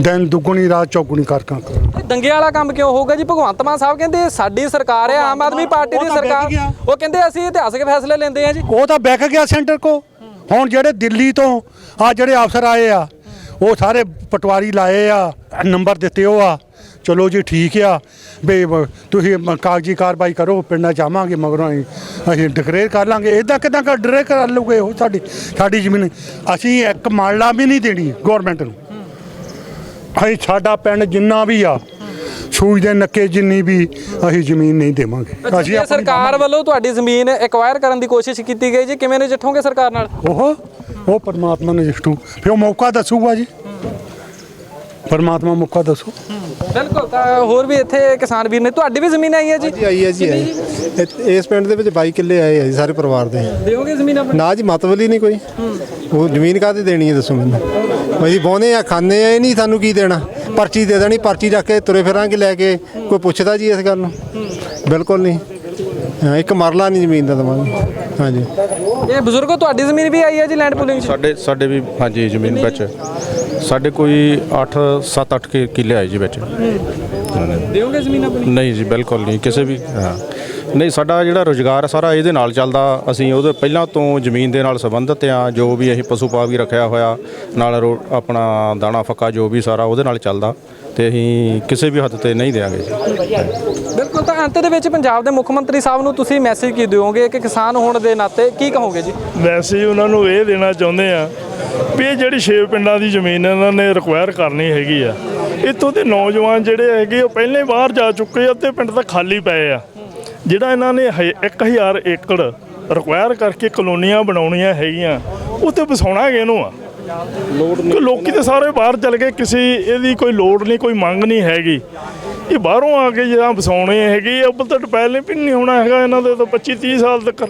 ਦਿਨ ਦੁੱਗਣੀ ਰਾਤ ਚੌਗੁਣੀ ਕਰ ਕਰ ਇਹ ਦੰਗੇ ਵਾਲਾ ਕੰਮ ਕਿਉਂ ਹੋਊਗਾ ਜੀ? ਭਗਵੰਤ ਮਾਨ ਸਾਹਿਬ ਕਹਿੰਦੇ ਸਾਡੀ ਸਰਕਾਰ ਹੈ ਆਮ ਆਦਮੀ ਪਾਰਟੀ ਦੀ ਸਰਕਾਰ। ਉਹ ਕਹਿੰਦੇ ਅਸੀਂ ਇਤਿਹਾਸਕ ਫੈਸਲੇ ਲੈਂਦੇ ਹਾਂ ਜੀ। ਉਹ ਤਾਂ ਬੈਕ ਗਿਆ ਸੈਂਟਰ ਕੋ। ਹੁਣ ਜਿਹੜੇ ਦਿੱਲੀ ਤੋਂ ਆ ਜਿਹੜੇ ਅਫਸਰ ਆਏ ਆ ਉਹ ਸਾਰੇ ਪਟਵਾਰੀ ਲਾਏ ਆ ਨੰਬਰ ਦਿੱਤੇ ਉਹ ਆ। ਚਲੋ ਜੀ ਠੀਕ ਆ। ਬ- ਤੁਸੀਂ ਕਾਗਜ਼ੀ ਕਾਰਵਾਈ ਕਰੋ ਪਿੰਡਾਂ ਜਾਵਾਂਗੇ ਮਗਰੋਂ ਅਸੀਂ- ਅਸੀਂ ਡਿਕਲੇਅਰ ਕਰ ਲਾਂਗੇ। ਇਦਾਂ ਕਿਦਾਂ ਕਰ ਡਿਕਲੇਅਰ ਕਰ ਲੂਗੇ ਉਹ ਸਾਡੀ ਸਾਡੀ ਜ਼ਮੀਨ। ਅਸੀਂ ਇੱਕ ਮਾਲਾ ਵੀ ਨਹੀਂ ਦੇਣੀ ਗਵਰਨਮੈਂਟ ਨੂੰ। ਅਸੀਂ ਸਾਡਾ ਪਿੰਡ ਜਿੰਨਾ ਵੀ ਆ ਸੂਈ ਦੇ ਨੱਕੇ ਜਿੰਨੀ ਵੀ ਅਸੀਂ ਜ਼ਮੀਨ ਨਹੀਂ ਦੇਵਾਂਗੇ। ਆਪਣੀ ਸਰਕਾਰ ਵੱਲੋਂ ਤੁਹਾਡੀ ਜ਼ਮੀਨ ਐਕਵਾਇਰ ਕਰਨ ਦੀ ਕੋਸ਼ਿਸ਼ ਕੀਤੀ ਗਈ ਜੀ ਕਿਵੇਂ ਨਜਿੱਠੋਗੇ ਸਰਕਾਰ ਨਾਲ? ਉਹ ਉਹ ਪਰਮਾਤਮਾ ਨੇ ਜਿਸਟੂ ਫਿਰ ਉਹ ਮੌਕਾ ਦੱਸੂਗਾ ਜੀ। ਪਰਮਾਤਮਾ ਮੌਕਾ ਦੱਸੂ। ਬਿਲਕੁਲ ਤਾਂ ਹੋਰ ਵੀ ਇੱਥੇ ਕਿਸਾਨ ਵੀਰ ਨੇ ਤੁਹਾਡੀ ਵੀ ਜ਼ਮੀਨ ਆਈ ਹੈ ਜੀ? ਜੀ ਆਈ ਹੈ। ਜੀ? ਆਈ ਇਸ ਪਿੰਡ ਦੇ ਵਿੱਚ 22 ਕਿੱਲੇ ਆਏ ਆ ਜੀ ਸਾਰੇ ਪਰਿਵਾਰ ਦੇ। ਦਿਓਗੇ ਜ਼ਮੀਨ ਆਪਣੀ? ਨਾ ਜੀ ਹੀ ਨਹੀਂ ਕੋਈ। ਉਹ ਜ਼ਮੀਨ ਕਾਹਦੇ ਦੇਣੀ ਹੈ ਦੱਸੋ ਮੈਨੂੰ। ਅਸੀਂ ਬੋਨੇ ਆ ਖਾਂਦੇ ਆ ਇਹ ਨਹੀਂ ਸਾਨੂੰ ਕੀ ਦੇਣਾ। ਪਰਚੀ ਦੇ ਦੇਣੀ ਪਰਚੀ ਰੱਖ ਕੇ ਤੁਰੇ ਫਿਰਾਂਗੇ ਲੈ ਕੇ। ਕੋਈ ਪੁੱਛਦਾ ਜੀ ਇਸ ਗੱਲ ਨੂੰ? ਬਿਲਕੁਲ ਨਹੀਂ। ਹਾਂ, ਇੱਕ ਮਰਲਾ ਨਹੀਂ ਜ਼ਮੀਨ ਦਾ ਦਵਾਂਗੇ। ਹਾਂਜੀ। ਇਹ ਬਜ਼ੁਰਗੋ ਤੁਹਾਡੀ ਜ਼ਮੀਨ ਵੀ ਆਈ ਹੈ ਜੀ ਲੈਂਡ ਪੂਲਿੰਗ 'ਚ? ਸਾਡੇ ਸਾਡੇ ਵੀ ਹਾਂਜੀ ਜ਼ਮੀਨ ਵਿੱਚ। ਸਾਡੇ ਕੋਈ 8 7-8 ਕੇ ਕਿੱਲੇ ਆਏ ਜੀ ਵਿੱਚ। ਦਿਓਗੇ ਜ਼ਮੀਨ ਆਪਣੀ? ਨਹੀਂ ਜੀ ਬਿਲਕੁਲ ਨਹੀਂ ਕਿਸੇ ਵੀ ਹਾਂ। ਨਹੀਂ ਸਾਡਾ ਜਿਹੜਾ ਰੋਜ਼ਗਾਰ ਸਾਰਾ ਇਹਦੇ ਨਾਲ ਚੱਲਦਾ। ਅਸੀਂ ਉਹਦੇ ਪਹਿਲਾਂ ਤੋਂ ਜ਼ਮੀਨ ਦੇ ਨਾਲ ਸੰਬੰਧਿਤ ਆ ਜੋ ਵੀ ਅਸੀਂ ਪਸ਼ੂ ਪਾ ਵੀ ਰੱਖਿਆ ਹੋਇਆ ਨਾਲ ਆਪਣਾ ਦਾਣਾ ਫੱਕਾ ਜੋ ਵੀ ਸਾਰਾ ਉਹਦੇ ਨਾਲ ਚੱਲਦਾ। ਤੇ ਅਸੀਂ ਕਿਸੇ ਵੀ ਹੱਦ ਤੇ ਨਹੀਂ ਦੇਾਂਗੇ ਜੀ ਬਿਲਕੁਲ ਤਾਂ ਅੰਤ ਦੇ ਵਿੱਚ ਪੰਜਾਬ ਦੇ ਮੁੱਖ ਮੰਤਰੀ ਸਾਹਿਬ ਨੂੰ ਤੁਸੀਂ ਮੈਸੇਜ ਕੀ ਦਿਓਗੇ ਕਿ ਕਿਸਾਨ ਹੋਣ ਦੇ ਨਾਤੇ ਕੀ ਕਹੋਗੇ ਜੀ? ਵੈਸੇ ਹੀ ਉਹਨਾਂ ਨੂੰ ਇਹ ਦੇਣਾ ਚਾਹੁੰਦੇ ਆ ਵੀ ਇਹ ਜਿਹੜੀ ਛੇ ਪਿੰਡਾਂ ਦੀ ਜ਼ਮੀਨ ਇਹਨਾਂ ਨੇ ਰਿਕਵਾਇਰ ਕਰਨੀ ਹੈਗੀ ਆ। ਇੱਥੋਂ ਦੇ ਨੌਜਵਾਨ ਜਿਹੜੇ ਹੈਗੇ ਉਹ ਪਹਿਲੇ ਹੀ ਬਾਹਰ ਜਾ ਚੁੱਕੇ ਆ ਤੇ ਪਿੰਡ ਤਾਂ ਖਾਲੀ ਪਏ ਆ। ਜਿਹੜਾ ਇਹਨਾਂ ਨੇ ਹ- 1000 ਏਕੜ ਰਿਕਵਾਇਰ ਕਰਕੇ ਕਲੋਨੀਆਂ ਬਣਾਉਣੀਆਂ ਹੈਗੀਆਂ ਉੱਥੇ ਵਸਾਉਣਾ ਕਿਹਨੂੰ ਆ? ਕਿ ਲੋਕੀ ਤੇ ਸਾਰੇ ਬਾਹਰ ਚਲ ਗਏ ਕਿਸੇ ਇਹਦੀ ਕੋਈ ਲੋੜ ਨਹੀਂ ਕੋਈ ਮੰਗ ਨਹੀਂ ਹੈਗੀ। ਇਹ ਬਾਹਰੋਂ ਆ ਕੇ ਜਿਹੜਾ ਵਸਾਉਣੇ ਹੈਗੇ ਆ ਉੱਪਰ ਤਾਂ ਪਹਿਲੇ ਵੀ ਨਹੀਂ ਹੋਣਾ ਹੈਗਾ ਇਹਨਾਂ ਦੇ ਤਾਂ 25 30 ਸਾਲ ਤੱਕ।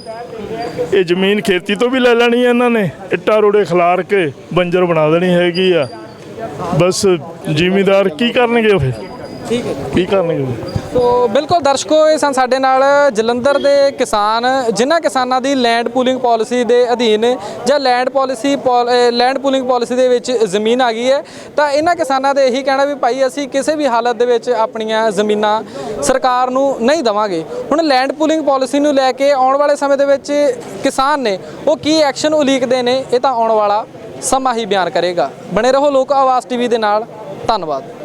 ਇਹ ਜ਼ਮੀਨ ਖੇਤੀ ਤੋਂ ਵੀ ਲੈ ਲੈਣੀ ਹੈ ਇਹਨਾਂ ਨੇ ਇੱਟਾਂ ਰੋੜੇ ਖਿਲਾਰ ਕੇ ਬੰਜਰ ਬਣਾ ਦੇਣੀ ਹੈਗੀ ਆ। ਬਸ ਜ਼ਿਮੀਦਾਰ ਕੀ ਕਰਨਗੇ ਉਹ ਫਿਰ? ਠੀਕ ਹੈ ਕੀ ਕਰਨਗੇ? ਸੋ ਬਿਲਕੁਲ ਦਰਸ਼ਕੋ, ਇਹ ਸਨ ਸਾਡੇ ਨਾਲ ਜਲੰਧਰ ਦੇ ਕਿਸਾਨ, ਜਿਨ੍ਹਾਂ ਕਿਸਾਨਾਂ ਦੀ ਲੈਂਡ ਪੂਲਿੰਗ ਪਾਲਿਸੀ ਦੇ ਅਧੀਨ ਜਾਂ land policy land pooling policy ਦੇ ਵਿੱਚ ਜ਼ਮੀਨ ਆ ਗਈ ਹੈ। ਤਾਂ ਇਹਨਾਂ ਕਿਸਾਨਾਂ ਦੇ ਇਹੀ ਕਹਿਣਾ ਵੀ ਭਾਈ, ਅਸੀਂ ਕਿਸੇ ਵੀ ਹਾਲਤ ਦੇ ਵਿੱਚ ਆਪਣੀਆਂ ਜ਼ਮੀਨਾਂ ਸਰਕਾਰ ਨੂੰ ਨਹੀਂ ਦਵਾਂਗੇ। ਹੁਣ ਲੈਂਡ ਪੂਲਿੰਗ ਪਾਲਿਸੀ ਨੂੰ ਲੈ ਕੇ ਆਉਣ ਵਾਲੇ ਸਮੇਂ ਦੇ ਵਿੱਚ ਕਿਸਾਨ ਨੇ ਉਹ ਕੀ ਐਕਸ਼ਨ ਉਲੀਕਦੇ ਨੇ, ਇਹ ਤਾਂ ਆਉਣ ਵਾਲਾ ਸਮਾਂ ਹੀ ਬਿਆਨ ਕਰੇਗਾ। ਬਣੇ ਰਹੋ ਲੋਕ ਆਵਾਜ਼ ਟੀਵੀ ਦੇ ਨਾਲ। ਧੰਨਵਾਦ।